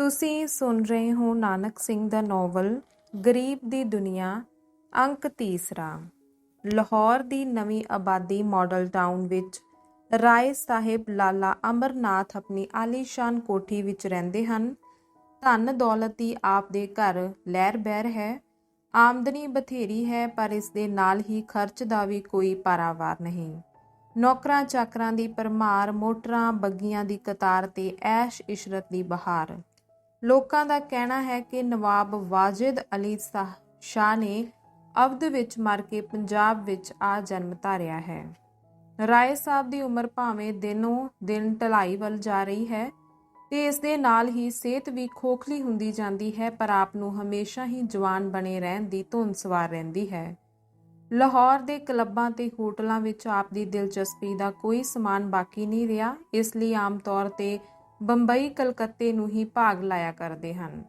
ਤੁਸੀਂ ਸੁਣ ਰਹੇ ਹੋ ਨਾਨਕ ਸਿੰਘ ਦਾ ਨੋਵਲ, ਗਰੀਬ ਦੀ ਦੁਨੀਆ, ਅੰਕ ਤੀਸਰਾ। ਲਾਹੌਰ ਦੀ ਨਵੀਂ ਆਬਾਦੀ ਮਾਡਲ ਟਾਊਨ ਵਿੱਚ ਰਾਏ ਸਾਹਿਬ ਲਾਲਾ ਅਮਰਨਾਥ ਆਪਣੀ ਆਲੀਸ਼ਾਨ ਕੋਠੀ ਵਿੱਚ ਰਹਿੰਦੇ ਹਨ। ਧਨ ਦੌਲਤ ਦੀ ਆਪ ਦੇ ਘਰ ਲਹਿਰ ਬਹਿਰ ਹੈ। ਆਮਦਨੀ ਬਥੇਰੀ ਹੈ, ਪਰ ਇਸ ਦੇ ਨਾਲ ਹੀ ਖਰਚ ਦਾ ਵੀ ਕੋਈ ਪਾਰਾਵਾਰ ਨਹੀਂ। ਨੌਕਰਾਂ ਚਾਕਰਾਂ ਦੀ ਪਰਮਾਰ ਮੋਟਰਾਂ ਬੱਗੀਆਂ ਦੀ ਕਤਾਰ ਤੇ ਐਸ਼ ਇਸ਼ਰਤ ਦੀ ਬਹਾਰ। ਲੋਕਾਂ ਦਾ ਕਹਿਣਾ ਹੈ ਕਿ ਨਵਾਬ ਵਾਜਿਦ ਅਲੀ ਸਾਹ ਸ਼ਾਹ ਨੇ ਅਵਧ ਵਿੱਚ ਮਰ ਕੇ ਪੰਜਾਬ ਵਿੱਚ ਆ ਜਨਮ ਧਾਰਿਆ ਹੈ। ਰਾਏ ਸਾਹਿਬ ਦੀ ਉਮਰ ਭਾਵੇਂ ਦਿਨੋਂ ਦਿਨ ਢਲਾਈ ਵੱਲ ਜਾ ਰਹੀ ਹੈ ਤੇ ਇਸ ਦੇ ਨਾਲ ਹੀ ਸਿਹਤ ਵੀ ਖੋਖਲੀ ਹੁੰਦੀ ਜਾਂਦੀ ਹੈ, ਪਰ ਆਪ ਨੂੰ ਹਮੇਸ਼ਾ ਹੀ ਜਵਾਨ ਬਣੇ ਰਹਿਣ ਦੀ ਧੁਨ ਸਵਾਰ ਰਹਿੰਦੀ ਹੈ। ਲਾਹੌਰ ਦੇ ਕਲੱਬਾਂ ਤੇ ਹੋਟਲਾਂ ਵਿੱਚ ਆਪ ਦੀ ਦਿਲਚਸਪੀ ਦਾ ਕੋਈ ਸਮਾਨ ਬਾਕੀ ਨਹੀਂ ਰਿਹਾ, ਇਸ ਲਈ ਆਮ ਤੌਰ ਤੇ ਬੰਬਈ, ਕਲਕੱਤੇ ਨੂੰ ਹੀ ਭਾਗ ਲਾਇਆ ਕਰਦੇ ਹਨ।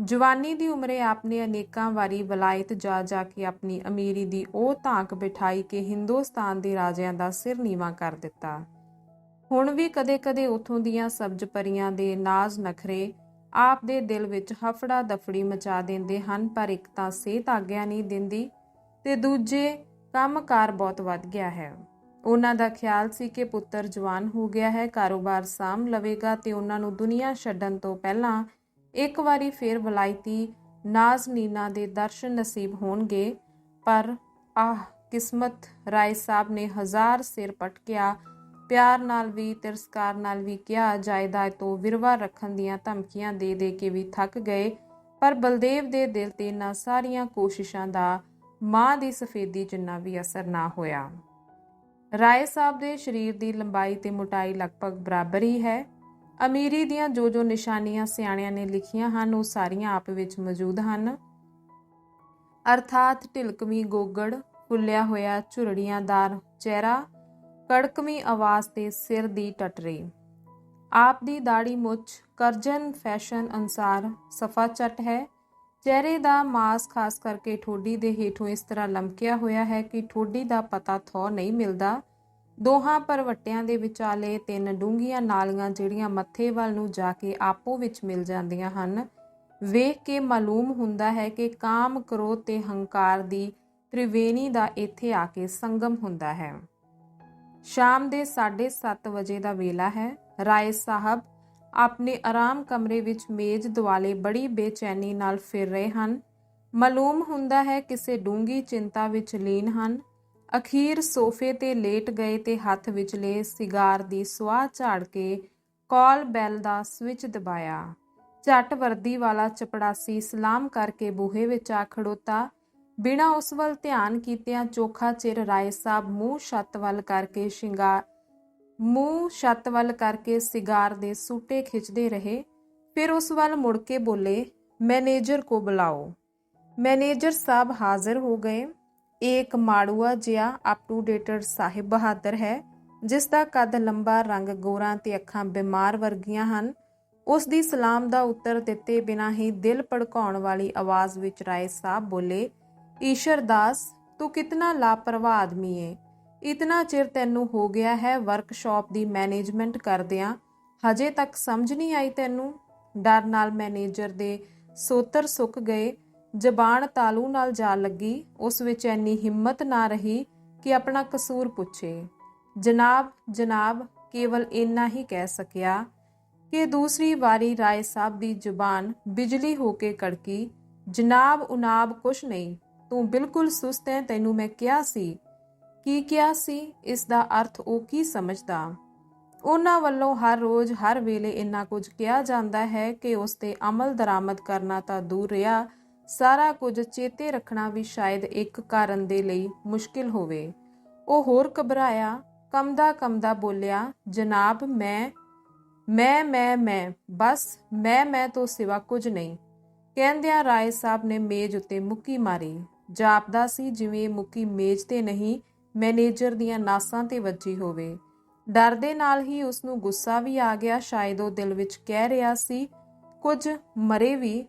ਜਵਾਨੀ ਦੀ ਉਮਰੇ ਆਪਨੇ ਅਨੇਕਾਂ ਵਾਰੀ ਵਲਾਇਤ ਜਾ ਜਾ ਕੇ ਆਪਣੀ ਅਮੀਰੀ ਦੀ ਉਹ ਧਾਕ ਬਿਠਾਈ ਕਿ ਹਿੰਦੁਸਤਾਨ ਦੇ ਰਾਜਿਆਂ ਦਾ ਸਿਰ ਨੀਵਾ ਕਰ ਦਿੱਤਾ। ਹੁਣ ਵੀ ਕਦੇ-ਕਦੇ ਉਥੋਂ ਦੀਆਂ ਸਬਜ਼ ਪਰੀਆਂ ਦੇ ਨਾਜ਼ ਨਖਰੇ ਆਪ ਦੇ ਦਿਲ ਵਿੱਚ ਹਫੜਾ ਦਫੜੀ ਮਚਾ ਦਿੰਦੇ ਹਨ, ਪਰ ਇੱਕ ਤਾਂ ਸਿਹਤ ਆਗਿਆ ਨਹੀਂ ਦਿੰਦੀ ਤੇ ਦੂਜੇ ਕੰਮਕਾਰ ਬਹੁਤ ਵੱਧ ਗਿਆ ਹੈ। ਉਹਨਾਂ ਦਾ ਖਿਆਲ ਸੀ ਕਿ ਪੁੱਤਰ ਜਵਾਨ ਹੋ ਗਿਆ ਹੈ, ਕਾਰੋਬਾਰ ਸਾਂਭ ਲਵੇਗਾ ਤੇ ਉਹਨਾਂ ਨੂੰ ਦੁਨੀਆ ਛੱਡਣ ਤੋਂ ਪਹਿਲਾਂ ਇੱਕ ਵਾਰੀ ਫੇਰ ਵਲਾਇਤੀ ਨਾਜ਼ਨੀਨਾ ਦੇ ਦਰਸ਼ਨ ਨਸੀਬ ਹੋਣਗੇ। ਪਰ ਆਹ ਕਿਸਮਤ ਰਾਏ ਸਾਹਿਬ ਨੇ ਹਜ਼ਾਰ ਸਿਰ ਪਟਕਿਆ, ਪਿਆਰ ਨਾਲ ਵੀ, ਤਿਰਸਕਾਰ ਨਾਲ ਵੀ ਕਿਹਾ, ਜਾਇਦਾਦ ਤੋਂ ਵਿਰਵਾ ਰੱਖਣ ਦੀਆਂ ਧਮਕੀਆਂ ਦੇ ਦੇ ਕੇ ਵੀ ਥੱਕ ਗਏ। ਪਰ ਬਲਦੇਵ ਦੇ ਦਿਲ ਤੇ ਨਾ ਸਾਰੀਆਂ ਕੋਸ਼ਿਸ਼ਾਂ ਦਾ ਮਾਂ ਦੀ ਸਫੇਦੀ ਜਿੰਨਾ ਵੀ ਅਸਰ ਨਾ ਹੋਇਆ। ਰਾਏ ਸਾਹਿਬ ਦੇ ਸਰੀਰ ਦੀ ਲੰਬਾਈ ਤੇ ਮੋਟਾਈ ਲਗਭਗ ਬਰਾਬਰ ਹੀ ਹੈ। ਅਮੀਰੀ ਦੀਆਂ ਜੋ ਜੋ ਨਿਸ਼ਾਨੀਆਂ ਸਿਆਣਿਆਂ ਨੇ ਲਿਖੀਆਂ ਹਨ, ਉਹ ਸਾਰੀਆਂ ਆਪ ਵਿੱਚ ਮੌਜੂਦ ਹਨ। ਅਰਥਾਤ ਢਿਲਕਵੀਂ ਗੋਗੜ, ਫੁੱਲਿਆ ਹੋਇਆ ਝੁਰੜੀਆਂਦਾਰ ਚਿਹਰਾ, ਕੜਕਵੀਂ ਆਵਾਜ਼ ਤੇ ਸਿਰ ਦੀ ਟਟਰੀ। ਆਪ ਦੀ ਦਾੜੀ ਮੁੱਛ ਕਰਜਨ ਫੈਸ਼ਨ ਅਨਸਾਰ ਸਫਾ ਚੱਟ ਹੈ। ਚਿਹਰੇ ਦਾ ਮਾਸ ਖਾਸ ਕਰਕੇ ਠੋਡੀ ਦੇ ਹੇਠੋਂ ਇਸ ਤਰ੍ਹਾਂ ਲਮਕਿਆ ਹੋਇਆ ਹੈ ਕਿ ਠੋਡੀ ਦਾ ਪਤਾ ਥੋ ਨਹੀਂ ਮਿਲਦਾ। ਦੋਹਾਂ ਪਰਵੱਟਿਆਂ ਦੇ ਵਿਚਾਲੇ ਤਿੰਨ ਡੂੰਘੀਆਂ ਨਾਲੀਆਂ ਜਿਹੜੀਆਂ ਮੱਥੇ ਵੱਲ ਨੂੰ ਜਾ ਕੇ ਆਪੋ ਵਿੱਚ ਮਿਲ ਜਾਂਦੀਆਂ ਹਨ। ਵੇਖ ਕੇ ਮਾਲੂਮ ਹੁੰਦਾ ਹੈ ਕਿ ਕਾਮ ਕ੍ਰੋਧ ਤੇ ਹੰਕਾਰ ਦੀ ਤ੍ਰਿਵੇਣੀ ਦਾ ਇੱਥੇ ਆ ਕੇ ਸੰਗਮ ਹੁੰਦਾ ਹੈ। ਸ਼ਾਮ ਦੇ 7:30 ਵਜੇ ਦਾ ਵੇਲਾ ਹੈ। ਰਾਏ ਸਾਹਿਬ ਆਪਣੇ ਆਰਾਮ ਕਮਰੇ ਵਿੱਚ ਮੇਜ਼ ਦੁਆਲੇ ਬੜੀ ਬੇਚੈਨੀ ਨਾਲ ਫਿਰ ਰਹੇ ਹਨ। ਮਾਲੂਮ ਹੁੰਦਾ ਹੈ ਕਿਸੇ ਡੂੰਗੀ ਚਿੰਤਾ ਵਿੱਚ ਲੀਨ ਹਨ। ਅਖੀਰ ਸੋਫੇ ਤੇ ਲੇਟ ਗਏ ਤੇ ਹੱਥ ਵਿਚਲੇ ਸਿਗਾਰ ਦੀ ਸਵਾਹ ਝਾੜ ਕੇ ਕਾਲ ਬੈਲ ਦਾ ਸਵਿਚ ਦਬਾਇਆ। ਝਟ ਵਰਦੀ ਵਾਲਾ ਚਪੜਾਸੀ ਸਲਾਮ ਕਰਕੇ ਬੂਹੇ ਵਿੱਚ ਆ ਖੜੋਤਾ। ਬਿਨਾ ਉਸ ਵੱਲ ਧਿਆਨ ਕੀਤਿਆਂ ਚੋਖਾ ਚਿਰ ਰਾਏ ਸਾਹਿਬ ਮੂੰਹ ਛੱਤ ਵੱਲ ਕਰਕੇ ਸ਼ਿੰਗਾਰ ਮੂੰਹ ਛੱਤ ਵੱਲ ਕਰਕੇ ਸਿਗਾਰ ਦੇ ਸੂਟੇ ਖਿੱਚਦੇ ਰਹੇ। ਫਿਰ ਉਸ ਵੱਲ ਮੁੜ ਕੇ ਬੋਲੇ, ਮੈਨੇਜਰ ਕੋ ਬੁਲਾਓ। ਮੈਨੇਜਰ ਸਾਹਿਬ ਹਾਜ਼ਰ ਹੋ ਗਏ। ਇੱਕ ਮਾੜੂਆ ਜਿਹਾ ਅਪ ਟੂ ਡੇਟਡ ਸਾਹਿਬ ਬਹਾਦਰ ਹੈ, ਜਿਸ ਦਾ ਕੱਦ ਲੰਬਾ ਰੰਗ ਗੋਰਾ ਤੇ ਅੱਖਾਂ ਬਿਮਾਰ ਵਰਗੀਆਂ ਹਨ। ਉਸ ਦੀ ਸਲਾਮ ਦਾ ਉੱਤਰ ਦਿੱਤੇ ਬਿਨਾਂ ਹੀ ਦਿਲ ਭੜਕਾਉਣ ਵਾਲੀ ਆਵਾਜ਼ ਵਿੱਚ ਰਾਏ ਸਾਹਿਬ ਬੋਲੇ, ਈਸ਼ਰ ਦਾਸ, ਤੂੰ ਕਿਤਨਾ ਲਾਪਰਵਾਹ ਆਦਮੀ ਏ। ਇਤਨਾ ਚਿਰ ਤੈਨੂੰ ਹੋ ਗਿਆ ਹੈ ਵਰਕਸ਼ਾਪ ਦੀ ਮੈਨੇਜਮੈਂਟ ਕਰਦਿਆਂ, ਹਜੇ ਤੱਕ ਸਮਝ ਨਹੀਂ ਆਈ ਤੈਨੂੰ? ਡਰ ਨਾਲ ਮੈਨੇਜਰ ਦੇ ਸੋਤਰ ਸੁੱਕ ਗਏ, ਜ਼ਬਾਨ ਤਾਲੂ ਨਾਲ ਜਾ ਲੱਗੀ, ਉਸ ਵਿੱਚ ਐਨੀ ਹਿੰਮਤ ਨਾ ਰਹੀ ਕਿ ਆਪਣਾ ਕਸੂਰ ਪੁੱਛੇ। ਜਨਾਬ ਜਨਾਬ, ਕੇਵਲ ਇੰਨਾ ਹੀ ਕਹਿ ਸਕਿਆ ਕਿ ਦੂਸਰੀ ਵਾਰੀ ਰਾਏ ਸਾਹਿਬ ਦੀ ਜ਼ੁਬਾਨ ਬਿਜਲੀ ਹੋ ਕੇ ਕੜਕੀ, ਜਨਾਬ, ਉਨਾਬ ਕੁਛ ਨਹੀਂ, ਤੂੰ ਬਿਲਕੁਲ ਸੁਸਤ ਹੈ, ਤੈਨੂੰ ਮੈਂ ਕਿਹਾ ਸੀ ਕੀ ਕਿਹਾ ਸੀ? ਇਸ ਦਾ ਅਰਥ ਉਹ ਕੀ ਸਮਝਦਾ? ਉਹਨਾਂ ਵੱਲੋਂ ਹਰ ਰੋਜ਼, ਹਰ ਵੇਲੇ ਇੰਨਾ ਕੁਝ ਕਿਹਾ ਜਾਂਦਾ ਹੈ ਕਿ ਉਸ ਤੇ ਅਮਲ ਦਰਾਮਦ ਕਰਨਾ ਤਾਂ ਦੂਰ ਰਿਹਾ। ਸਾਰਾ ਕੁਝ ਚੇਤੇ ਰੱਖਣਾ ਵੀ ਸ਼ਾਇਦ ਇੱਕ ਕਾਰਨ ਦੇ ਲਈ ਮੁਸ਼ਕਿਲ ਹੋਵੇ। ਉਹ ਹੋਰ ਘਬਰਾਇਆ ਕਮਦਾ ਕਮਦਾ ਬੋਲਿਆ, ਜਨਾਬ, ਮੈਂ ਮੈਂ ਮੈਂ ਮੈਂ, ਬਸ, ਮੈਂ ਮੈਂ ਤੋਂ ਸਿਵਾ ਕੁਝ ਨਹੀਂ। ਕਹਿੰਦਿਆਂ ਰਾਏ ਸਾਹਿਬ ਨੇ ਮੇਜ਼ ਉੱਤੇ ਮੁੱਕੀ ਮਾਰੀ। ਜਾਪਦਾ ਸੀ ਜਿਵੇਂ ਮੁੱਕੀ ਮੇਜ਼ ਤੇ ਨਹੀਂ ਮੈਨੇਜਰ ਦੀਆਂ ਨਾਸਾਂ ਤੇ ਵੱਜੀ ਹੋਵੇ। ਡਰ ਦੇ ਨਾਲ ਹੀ ਉਸ ਨੂੰ ਗੁੱਸਾ ਵੀ ਆ ਗਿਆ। ਸ਼ਾਇਦ ਉਹ ਦਿਲ ਵਿੱਚ ਕਹਿ ਰਿਹਾ ਸੀ, ਕੁਝ ਮਰੇ ਵੀ,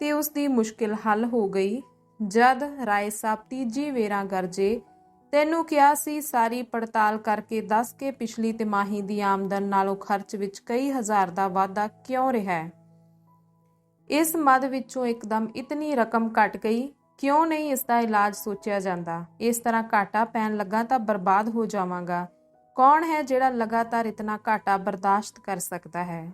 ਤੇ ਉਸ ਦੀ ਮੁਸ਼ਕਿਲ ਹੱਲ ਹੋ ਗਈ। ਜਦ ਰਾਏ ਸਾਹਿਬ ਤੀਜੀ ਵੇਰਾ ਗਰਜੇ, ਤੈਨੂੰ ਕਿਹਾ ਸੀ, ਸਾਰੀ ਪੜਤਾਲ ਕਰਕੇ ਦੱਸ ਕੇ ਪਿਛਲੀ ਤਿਮਾਹੀ ਦੀ ਆਮਦਨ ਨਾਲੋਂ ਖਰਚ ਵਿੱਚ ਕਈ ਹਜ਼ਾਰ ਦਾ ਵਾਧਾ ਕਿਉਂ ਰਿਹਾ ਹੈ? ਇਸ ਮਦ ਵਿੱਚੋਂ ਇੱਕਦਮ ਇਤਨੀ ਰਕਮ ਘਟ ਗਈ ਕਿਉਂ ਨਹੀਂ ਇਸ ਦਾ ਇਲਾਜ ਸੋਚਿਆ ਜਾਂਦਾ? ਇਸ ਤਰ੍ਹਾਂ ਘਾਟਾ ਪੈਣ ਲੱਗਾ ਤਾਂ ਬਰਬਾਦ ਹੋ ਜਾਵਾਂਗਾ। ਕੌਣ ਹੈ ਜਿਹੜਾ ਲਗਾਤਾਰ ਇਤਨਾ ਘਾਟਾ ਬਰਦਾਸ਼ਤ ਕਰ ਸਕਦਾ ਹੈ?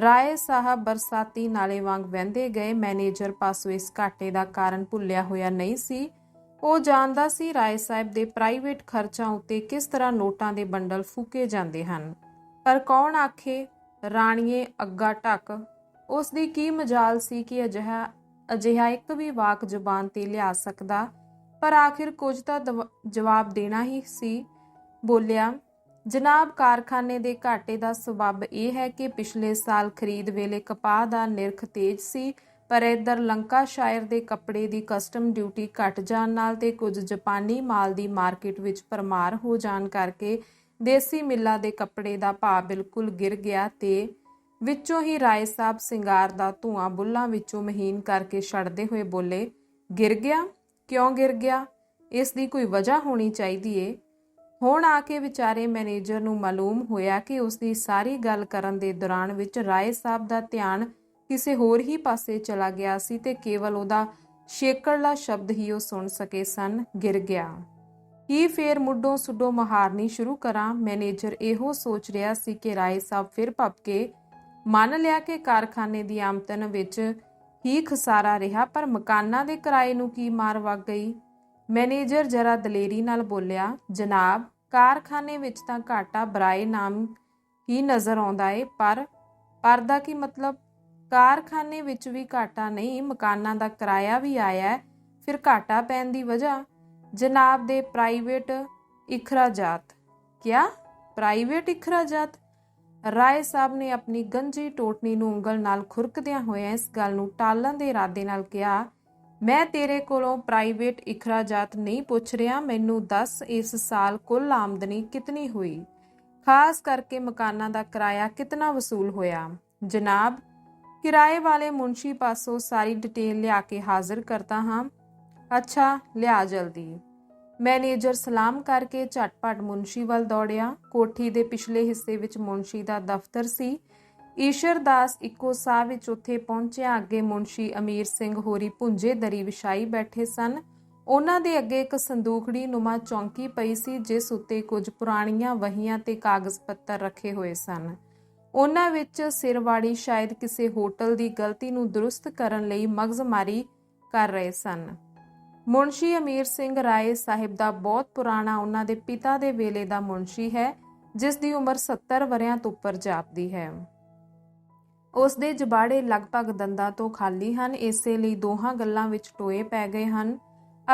ਰਾਏ ਸਾਹਿਬ ਬਰਸਾਤੀ ਨਾਲੇ ਵਾਂਗ ਵਹਿੰਦੇ ਗਏ, ਮੈਨੇਜਰ ਪਾਸੋਂ ਇਸ ਘਾਟੇ ਦਾ ਕਾਰਨ ਭੁੱਲਿਆ ਹੋਇਆ ਨਹੀਂ ਸੀ। ਉਹ ਜਾਣਦਾ ਸੀ ਰਾਏ ਸਾਹਿਬ ਦੇ ਪ੍ਰਾਈਵੇਟ ਖਰਚਾਂ ਉੱਤੇ ਕਿਸ ਤਰ੍ਹਾਂ ਨੋਟਾਂ ਦੇ ਬੰਡਲ ਫੂਕੇ ਜਾਂਦੇ ਹਨ। ਪਰ ਕੌਣ ਆਖੇ, ਰਾਣੀਏ, ਅੱਗਾ ਟੱਕ ਉਸ ਦੀ ਕੀ ਮਜਾਲ ਸੀ ਕਿ ਅਜਿਹਾ ਅਜਿਹਾ ਇੱਕ ਵੀ ਵਾਕ ਜ਼ੁਬਾਨ ਤੇ ਲਿਆ ਸਕਦਾ। ਪਰ ਆਖਿਰ ਕੁਝ ਤਾਂ ਦਵ- ਜਵਾਬ ਦੇਣਾ ਹੀ ਸੀ। ਬੋਲਿਆ, ਜਨਾਬ, ਕਾਰਖਾਨੇ ਦੇ ਘਾਟੇ ਦਾ ਸਬਬ ਇਹ ਹੈ ਕਿ ਪਿਛਲੇ ਸਾਲ ਖਰੀਦ ਵੇਲੇ ਕਪਾਹ ਦਾ ਨਿਰਖ ਤੇਜ਼ ਸੀ, ਪਰ ਇਧਰ ਲੰਕਾ ਸ਼ਾਇਰ ਦੇ ਕੱਪੜੇ ਦੀ ਕਸਟਮ ਡਿਊਟੀ ਘਟ ਜਾਣ ਨਾਲ ਤੇ ਕੁਝ ਜਾਪਾਨੀ ਮਾਲ ਦੀ ਮਾਰਕੀਟ ਵਿੱਚ ਪਰਮਾਰ ਹੋ ਜਾਣ ਕਰਕੇ ਦੇਸੀ ਮਿੱਲਾਂ ਦੇ ਕੱਪੜੇ ਦਾ ਭਾਅ ਬਿਲਕੁਲ ਗਿਰ ਗਿਆ ਤੇ ਵਿੱਚੋਂ ਹੀ ਰਾਏ ਸਾਹਿਬ ਸਿੰਗਾਰ ਦਾ ਧੂਆਂ ਬੁੱਲਾਂ ਵਿੱਚੋਂ ਮਹੀਨ ਕਰਕੇ ਛੱਡਦੇ ਹੋਏ ਬੋਲੇ, ਗਿਰ ਗਿਆ? ਕਿਉਂ ਗਿਰ ਗਿਆ? ਇਸ ਦੀ ਕੋਈ ਵਜ੍ਹਾ ਹੋਣੀ ਚਾਹੀਦੀ ਏ? ਹੁਣ ਆ ਕੇ ਵਿਚਾਰੇ ਮੈਨੇਜਰ ਨੂੰ ਮਾਲੂਮ ਹੋਇਆ ਕਿ ਉਸ ਦੀ ਸਾਰੀ ਗੱਲ ਕਰਨ ਦੇ ਦੌਰਾਨ ਵਿੱਚ ਰਾਏ ਸਾਹਿਬ ਦਾ ਧਿਆਨ ਕਿਸੇ ਹੋਰ ਹੀ ਪਾਸੇ ਚਲਾ ਗਿਆ ਸੀ ਤੇ ਕੇਵਲ ਉਹਦਾ ਸ਼ੇਕੜਲਾ ਸ਼ਬਦ ਹੀ ਉਹ ਸੁਣ ਸਕੇ ਸਨ, ਗਿਰ ਗਿਆ। ਕੀ ਫੇਰ ਮੁੱਢੋਂ ਸੁੱਡੋ ਮਹਾਰਨੀ ਸ਼ੁਰੂ ਕਰਾਂ? ਮੈਨੇਜਰ ਇਹੋ ਸੋਚ ਰਿਹਾ ਸੀ ਕਿ ਰਾਏ ਸਾਹਿਬ ਫਿਰ ਭਪਕੇ ਮੰਨ ਲਿਆ ਕਿ ਕਾਰਖਾਨੇ ਦੀ ਆਮਦਨ ਵਿੱਚ ਹੀ ਖਸਾਰਾ ਰਿਹਾ, ਪਰ ਮਕਾਨਾਂ ਦੇ ਕਿਰਾਏ ਨੂੰ ਕੀ ਮਾਰ ਵਗ ਗਈ? ਮੈਨੇਜਰ ਜਰਾ ਦਲੇਰੀ ਨਾਲ ਬੋਲਿਆ, ਜਨਾਬ, ਕਾਰਖਾਨੇ ਵਿੱਚ ਤਾਂ ਘਾਟਾ ਬਰਾਏ ਨਾਮ ਹੀ ਨਜ਼ਰ ਆਉਂਦਾ ਏ, ਪਰ ਪਰ ਦਾ ਕੀ ਮਤਲਬ? ਕਾਰਖਾਨੇ ਵਿੱਚ ਵੀ ਘਾਟਾ ਨਹੀਂ, ਮਕਾਨਾਂ ਦਾ ਕਿਰਾਇਆ ਵੀ ਆਇਆ ਫਿਰ ਘਾਟਾ ਪੈਣ ਦੀ ਵਜ੍ਹਾ? ਜਨਾਬ ਦੇ ਪ੍ਰਾਈਵੇਟ ਇਖਰਾਜਾਤ। ਕਿਆ? ਪ੍ਰਾਈਵੇਟ ਇਖਰਾਜਾਤ? ਰਾਏ ਸਾਹਿਬ ਨੇ ਆਪਣੀ ਗੰਜੀ ਟੋਟਨੀ ਨੂੰ ਉਂਗਲ ਨਾਲ ਖੁਰਕਦਿਆਂ ਹੋਇਆਂ ਇਸ ਗੱਲ ਨੂੰ ਟਾਲਣ ਦੇ ਇਰਾਦੇ ਨਾਲ ਕਿਹਾ, ਮੈਂ ਤੇਰੇ ਕੋਲੋਂ ਪ੍ਰਾਈਵੇਟ ਇਖਰਾਜਾਤ ਨਹੀਂ ਪੁੱਛ ਰਿਹਾ, ਮੈਨੂੰ ਦੱਸ ਇਸ ਸਾਲ ਕੁੱਲ ਆਮਦਨੀ ਕਿਤਨੀ ਹੋਈ? ਖਾਸ ਕਰਕੇ ਮਕਾਨਾਂ ਦਾ ਕਿਰਾਇਆ ਕਿਤਨਾ ਵਸੂਲ ਹੋਇਆ? ਜਨਾਬ, ਕਿਰਾਏ ਵਾਲੇ ਮੁਨਸ਼ੀ ਪਾਸੋਂ ਸਾਰੀ ਡਿਟੇਲ ਲਿਆ ਕੇ ਹਾਜ਼ਰ ਕਰਤਾ ਹਾਂ। ਅੱਛਾ, ਲਿਆ ਜਲਦੀ। ਮੈਨੇਜਰ ਸਲਾਮ ਕਰਕੇ ਝਟਪਟ ਮੁਨਸ਼ੀ ਵੱਲ ਦੌੜਿਆ। ਕੋਠੀ ਦੇ ਪਿਛਲੇ ਹਿੱਸੇ ਵਿੱਚ ਮੁਨਸ਼ੀ ਦਾ ਦਫ਼ਤਰ ਸੀ। ਈਸ਼ਰਦਾਸ ਇੱਕੋ ਸਾਹ ਵਿੱਚ ਉੱਥੇ ਪਹੁੰਚਿਆ। ਅੱਗੇ ਮੁਨਸ਼ੀ ਅਮੀਰ ਸਿੰਘ ਹੋਰੀ ਪੁੰਜੇ ਦਰੀ ਵਿਛਾਈ ਬੈਠੇ ਸਨ। ਉਹਨਾਂ ਦੇ ਅੱਗੇ ਇੱਕ ਸੰਦੂਕੜੀ ਨੁਮਾ ਚੌਂਕੀ ਪਈ ਸੀ, ਜਿਸ ਉੱਤੇ ਕੁਝ ਪੁਰਾਣੀਆਂ ਵਹੀਆਂ ਤੇ ਕਾਗਜ਼ ਪੱਤਰ ਰੱਖੇ ਹੋਏ ਸਨ। ਉਹਨਾਂ ਵਿੱਚ ਸਿਰਵਾੜੀ ਸ਼ਾਇਦ ਕਿਸੇ ਹੋਟਲ ਦੀ ਗਲਤੀ ਨੂੰ ਦਰੁਸਤ ਕਰਨ ਲਈ ਮਗਜ਼ਮਾਰੀ ਕਰ ਰਹੇ ਸਨ। ਮੁਨਸ਼ੀ ਅਮੀਰ ਸਿੰਘ ਰਾਏ ਸਾਹਿਬ ਦਾ ਬਹੁਤ ਪੁਰਾਣਾ, ਉਹਨਾਂ ਦੇ ਪਿਤਾ ਦੇ ਵੇਲੇ ਦਾ ਮੁਨਸ਼ੀ ਹੈ, ਜਿਸ ਦੀ ਉਮਰ 70 ਵਰਿਆਂ ਤੋਂ ਉੱਪਰ ਜਾਪਦੀ ਹੈ। ਉਸ ਦੇ ਜਬਾੜੇ ਲਗਭਗ ਦੰਦਾਂ ਤੋਂ ਖਾਲੀ ਹਨ, ਇਸੇ ਲਈ ਦੋਹਾਂ ਗੱਲਾਂ ਵਿੱਚ ਟੋਏ ਪੈ ਗਏ ਹਨ।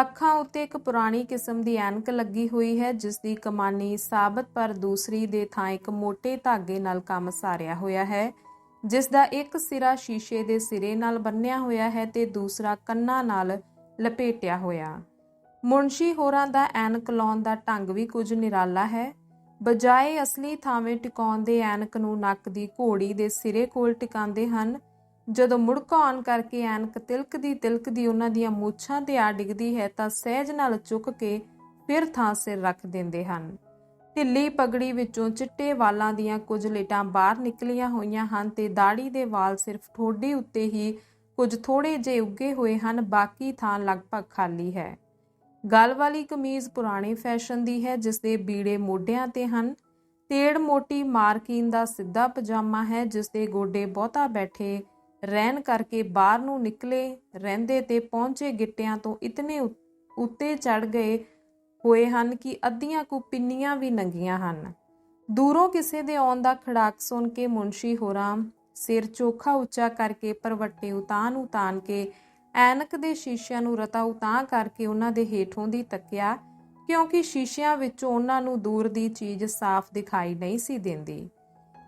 ਅੱਖਾਂ ਉੱਤੇ ਇੱਕ ਪੁਰਾਣੀ ਕਿਸਮ ਦੀ ਐਨਕ ਲੱਗੀ ਹੋਈ ਹੈ, ਜਿਸ ਦੀ ਕਮਾਨੀ ਸਾਬਤ ਪਰ ਦੂਸਰੀ ਦੇ ਥਾਂ ਇੱਕ ਮੋٹے ਧਾਗੇ ਨਾਲ ਕੰਮ ਸਾਰਿਆ ਹੋਇਆ ਹੈ, ਜਿਸ ਦਾ ਇੱਕ ਸਿਰਾ ਸ਼ੀਸ਼ੇ ਦੇ ਸਿਰੇ ਨਾਲ ਬੰਨਿਆ ਹੋਇਆ ਹੈ ਤੇ ਦੂਸਰਾ ਕੰਨਾਂ ਨਾਲ ਲਪੇਟਿਆ ਹੋਇਆ। ਮੁਨਸ਼ੀ ਹੋਰਾਂ ਦਾ ਐਨਕ ਲਾਉਣ ਦਾ ਢੰਗ ਵੀ ਕੁਝ ਨਿਰਾਲਾ ਹੈ। ਬਜਾਏ ਅਸਲੀ ਥਾਵੇਂ ਟਿਕਾਉਣ ਦੇ ਐਨਕ ਨੂੰ ਨੱਕ ਦੀ ਘੋੜੀ ਦੇ ਸਿਰੇ ਕੋਲ ਟਿਕਾਉਂਦੇ ਹਨ। ਜਦੋਂ ਮੁੜਕਾਉਣ ਕਰਕੇ ਐਨਕ ਤਿਲਕਦੀ ਤਿਲਕਦੀ ਉਹਨਾਂ ਦੀਆਂ ਮੂਛਾਂ ਤੇ ਆ ਡਿੱਗਦੀ ਹੈ ਤਾਂ ਸਹਿਜ ਨਾਲ ਚੁੱਕ ਕੇ ਫਿਰ ਥਾਂ ਸਿਰ ਰੱਖ ਦਿੰਦੇ ਹਨ। ਢਿੱਲੀ ਪਗੜੀ ਵਿੱਚੋਂ ਚਿੱਟੇ ਵਾਲਾਂ ਦੀਆਂ ਕੁਝ ਲੇਟਾਂ ਬਾਹਰ ਨਿਕਲੀਆਂ ਹੋਈਆਂ ਹਨ ਤੇ ਦਾੜੀ ਦੇ ਵਾਲ ਸਿਰਫ ਠੋਡੀ ਉੱਤੇ ਹੀ ਕੁਝ ਥੋੜੇ ਜਿਹੇ ਉੱਗੇ ਹੋਏ ਹਨ, ਬਾਕੀ ਥਾਂ ਲਗਭਗ ਖਾਲੀ ਹੈ। ਗਲ ਵਾਲੀ ਕਮੀਜ਼ ਪੁਰਾਣੇ ਫੈਸ਼ਨ ਦੀ ਹੈ ਜਿਸ ਦੇ ਬੀੜੇ ਮੋਢਿਆਂ ਤੇ ਹਨ। ਤੇੜ ਮੋਟੀ ਮਾਰਕੀਨ ਦਾ ਸਿੱਧਾ ਪਜਾਮਾ ਹੈ ਜਿਸ ਦੇ ਗੋਡੇ ਬਹੁਤਾ ਬੈਠੇ ਰਹਿਣ ਕਰਕੇ ਬਾਹਰ ਨੂੰ ਨਿਕਲੇ ਰਹਿੰਦੇ ਤੇ ਪਹੁੰਚੇ ਗਿੱਟਿਆਂ ਤੋਂ ਇਤਨੇ ਉੱਤੇ ਚੜ ਗਏ ਹੋਏ ਹਨ ਕਿ ਅੱਧੀਆਂ ਕੁ ਪਿੰਨੀਆਂ ਵੀ ਨੰਗੀਆਂ ਹਨ। ਦੂਰੋਂ ਕਿਸੇ ਦੇ ਆਉਣ ਦਾ ਖੜਾਕ ਸੁਣ ਕੇ ਮੁਨਸ਼ੀ ਹੋਰਾਂ ਸਿਰ ਚੋਖਾ ਉੱਚਾ ਕਰਕੇ ਪਰਵੱਟੇ ਉਤਾਨ ਉਤਾਨ ਕੇ ਐਨਕ ਦੇ ਸ਼ੀਸ਼ਿਆਂ ਨੂੰ ਰਤਾ ਉਤਾਂ ਕਰਕੇ ਉਹਨਾਂ ਦੇ ਹੇਠੋਂ ਦੀ ਤੱਕਿਆ, ਕਿਉਂਕਿ ਸ਼ੀਸ਼ਿਆਂ ਵਿੱਚੋਂ ਉਹਨਾਂ ਨੂੰ ਦੂਰ ਦੀ ਚੀਜ਼ ਸਾਫ਼ ਦਿਖਾਈ ਨਹੀਂ ਸੀ ਦਿੰਦੀ।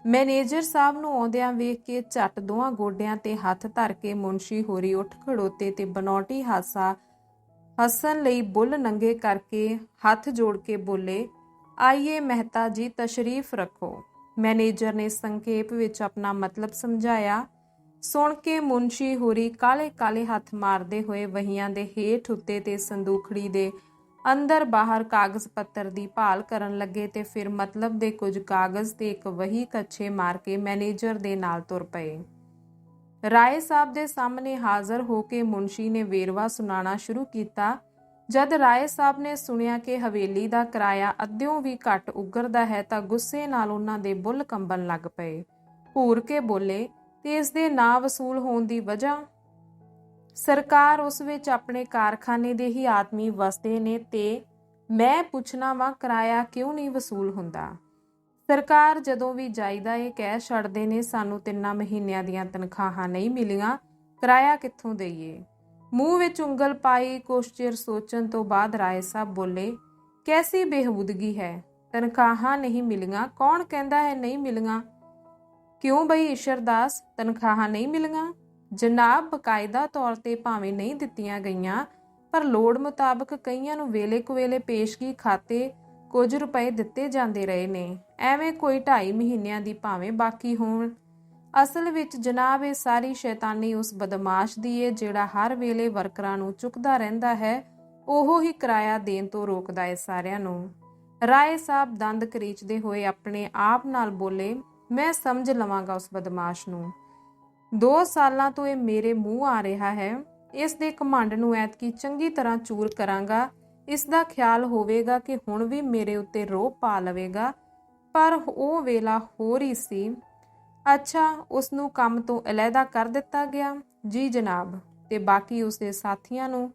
ਮੈਨੇਜਰ ਸਾਹਿਬ ਨੂੰ ਆਉਂਦਿਆਂ ਵੇਖ ਕੇ ਝੱਟ ਦੋਹਾਂ ਗੋਡਿਆਂ ਤੇ ਹੱਥ ਧਰ ਕੇ ਮੁੰਸ਼ੀ ਹੋਰੀ ਉੱਠ ਖੜੋਤੇ ਤੇ ਬਨੌਟੀ ਹਾਸਾ ਹੱਸਣ ਲਈ ਬੁੱਲ ਨੰਗੇ ਕਰਕੇ ਹੱਥ ਜੋੜ ਕੇ ਬੋਲੇ, ਆਈਏ ਮਹਿਤਾ ਜੀ, ਤਸ਼ਰੀਫ ਰੱਖੋ। ਮੈਨੇਜਰ ਨੇ ਸੰਖੇਪ ਵਿੱਚ ਆਪਣਾ ਮਤਲਬ ਸਮਝਾਇਆ, ਸੁਣ ਕੇ ਮੁੰਸ਼ੀ ਹੋਰੀ ਕਾਲੇ ਕਾਲੇ ਹੱਥ ਮਾਰਦੇ ਹੋਏ ਵਹੀਆਂ ਦੇ ਹੇਠ ਉੱਤੇ ਤੇ ਸੰਦੂਖੜੀ ਦੇ ਅੰਦਰ ਬਾਹਰ ਕਾਗਜ਼ ਪੱਤਰ ਦੀ ਭਾਲ ਕਰਨ ਲੱਗੇ ਤੇ ਫਿਰ ਮਤਲਬ ਦੇ ਕੁਝ ਕਾਗਜ਼ ਤੇ ਇੱਕ ਵਹੀ ਕੱਛੇ ਮਾਰ ਕੇ ਮੈਨੇਜਰ ਦੇ ਨਾਲ ਤੁਰ ਪਏ। ਰਾਏ ਸਾਹਿਬ ਦੇ ਸਾਹਮਣੇ ਹਾਜ਼ਰ ਹੋ ਕੇ ਮੁਨਸ਼ੀ ਨੇ ਵੇਰਵਾ ਸੁਣਾਉਣਾ ਸ਼ੁਰੂ ਕੀਤਾ ਜਦ ਰਾਏ ਸਾਹਿਬ ਨੇ ਸੁਣਿਆ ਕਿ ਹਵੇਲੀ ਦਾ ਕਿਰਾਇਆ ਅੱਧਿਓਂ ਵੀ ਘੱਟ ਉਗਰਦਾ ਹੈ ਤਾਂ ਗੁੱਸੇ ਨਾਲ ਉਹਨਾਂ ਦੇ ਬੁੱਲ ਕੰਬਣ ਲੱਗ ਪਏ। ਭੂਰ ਕੇ ਬੋਲੇ, ਤੇ ਇਸ ਦੇ ਨਾ ਵਸੂਲ ਹੋਣ ਦੀ ਵਜ੍ਹਾ? ਸਰਕਾਰ ਉਸ ਵਿੱਚ ਆਪਣੇ ਕਾਰਖਾਨੇ ਦੇ ਹੀ ਆਦਮੀ ਵਸਦੇ ਨੇ ਤੇ ਮੈਂ ਪੁੱਛਣਾ ਵਾਂ, ਕਿਰਾਇਆ ਕਿਉਂ ਨਹੀਂ ਵਸੂਲ ਹੁੰਦਾ? ਸਰਕਾਰ ਜਦੋਂ ਵੀ ਜਾਇਦਾ ਇਹ ਕਹਿ ਛੱਡਦੇ ਨੇ, ਸਾਨੂੰ ਤਿੰਨਾਂ ਮਹੀਨਿਆਂ ਦੀਆਂ ਤਨਖਾਹਾਂ ਨਹੀਂ ਮਿਲੀਆਂ, ਕਿਰਾਇਆ ਕਿੱਥੋਂ ਦਈਏ? ਮੂੰਹ ਵਿੱਚ ਉਂਗਲ ਪਾਈ ਕੁਛ ਚਿਰ ਸੋਚਣ ਤੋਂ ਬਾਅਦ ਰਾਏ ਸਾਹਿਬ ਬੋਲੇ, ਕੈਸੀ ਬੇਹਬੂਦਗੀ ਹੈ? ਤਨਖਾਹਾਂ ਨਹੀਂ ਮਿਲੀਆਂ। ਕੌਣ ਕਹਿੰਦਾ ਹੈ ਨਹੀਂ ਮਿਲੀਆਂ? ਕਿਉਂ ਬਈ ਈਸ਼ਰਦਾਸ? ਤਨਖਾਹਾਂ ਨਹੀਂ ਮਿਲੀਆਂ? ਜਨਾਬ, ਬਕਾਇਦਾ ਤੌਰ ਤੇ ਭਾਵੇਂ ਨਹੀਂ ਦਿੱਤੀਆਂ ਗਈਆਂ, ਪਰ ਲੋੜ ਮੁਤਾਬਕ ਕਈਆਂ ਨੂੰ ਵੇਲੇ ਕੁਵੇਲੇ ਪੇਸ਼ਗੀ ਖਾਤੇ ਕੁਝ ਰੁਪਏ ਦਿੱਤੇ ਜਾਂਦੇ ਰਹੇ ਨੇ। ਐਵੇਂ ਕੋਈ 2.5 ਮਹੀਨਿਆਂ ਦੀ ਭਾਵੇਂ ਬਾਕੀ ਹੋਣ। ਅਸਲ ਵਿੱਚ ਜਨਾਬ, ਇਹ ਸਾਰੀ ਸ਼ੈਤਾਨੀ ਉਸ ਬਦਮਾਸ਼ ਦੀ ਏ, ਜਿਹੜਾ ਹਰ ਵੇਲੇ ਵਰਕਰਾਂ ਨੂੰ ਚੁੱਕਦਾ ਰਹਿੰਦਾ ਹੈ। ਉਹ ਹੀ ਕਿਰਾਇਆ ਦੇਣ ਤੋਂ ਰੋਕਦਾ ਏ ਸਾਰਿਆਂ ਨੂੰ। ਰਾਏ ਸਾਹਿਬ ਦੰਦ ਕਰੀਚਦੇ ਹੋਏ ਆਪਣੇ ਆਪ ਨਾਲ ਬੋਲੇ, ਮੈਂ ਸਮਝ ਲਵਾਂਗਾ ਉਸ ਬਦਮਾਸ਼ ਨੂੰ। ਦੋ ਸਾਲਾਂ ਤੋਂ ਇਹ ਮੇਰੇ ਮੂੰਹ ਆ ਰਿਹਾ ਹੈ। ਇਸ ਦੇ ਕਮਾਂਡ ਨੂੰ ਐਤਕੀ ਚੰਗੀ ਤਰ੍ਹਾਂ ਚੂਰ ਕਰਾਂਗਾ। ਇਸ ਦਾ ਖਿਆਲ ਹੋਵੇਗਾ ਕਿ ਹੁਣ ਵੀ ਮੇਰੇ ਉੱਤੇ ਰੋਹ ਪਾ ਲਵੇਗਾ। ਪਰ ਉਹ ਵੇਲਾ ਹੋਰ ਹੀ ਸੀ। ਅੱਛਾ ਉਸ ਨੂੰ ਕੰਮ ਤੋਂ ਅਲੱਗਾ ਕਰ ਦਿੱਤਾ ਗਿਆ। ਜੀ ਜਨਾਬ, ਤੇ ਬਾਕੀ ਉਸਦੇ ਸਾਥੀਆਂ ਨੂੰ।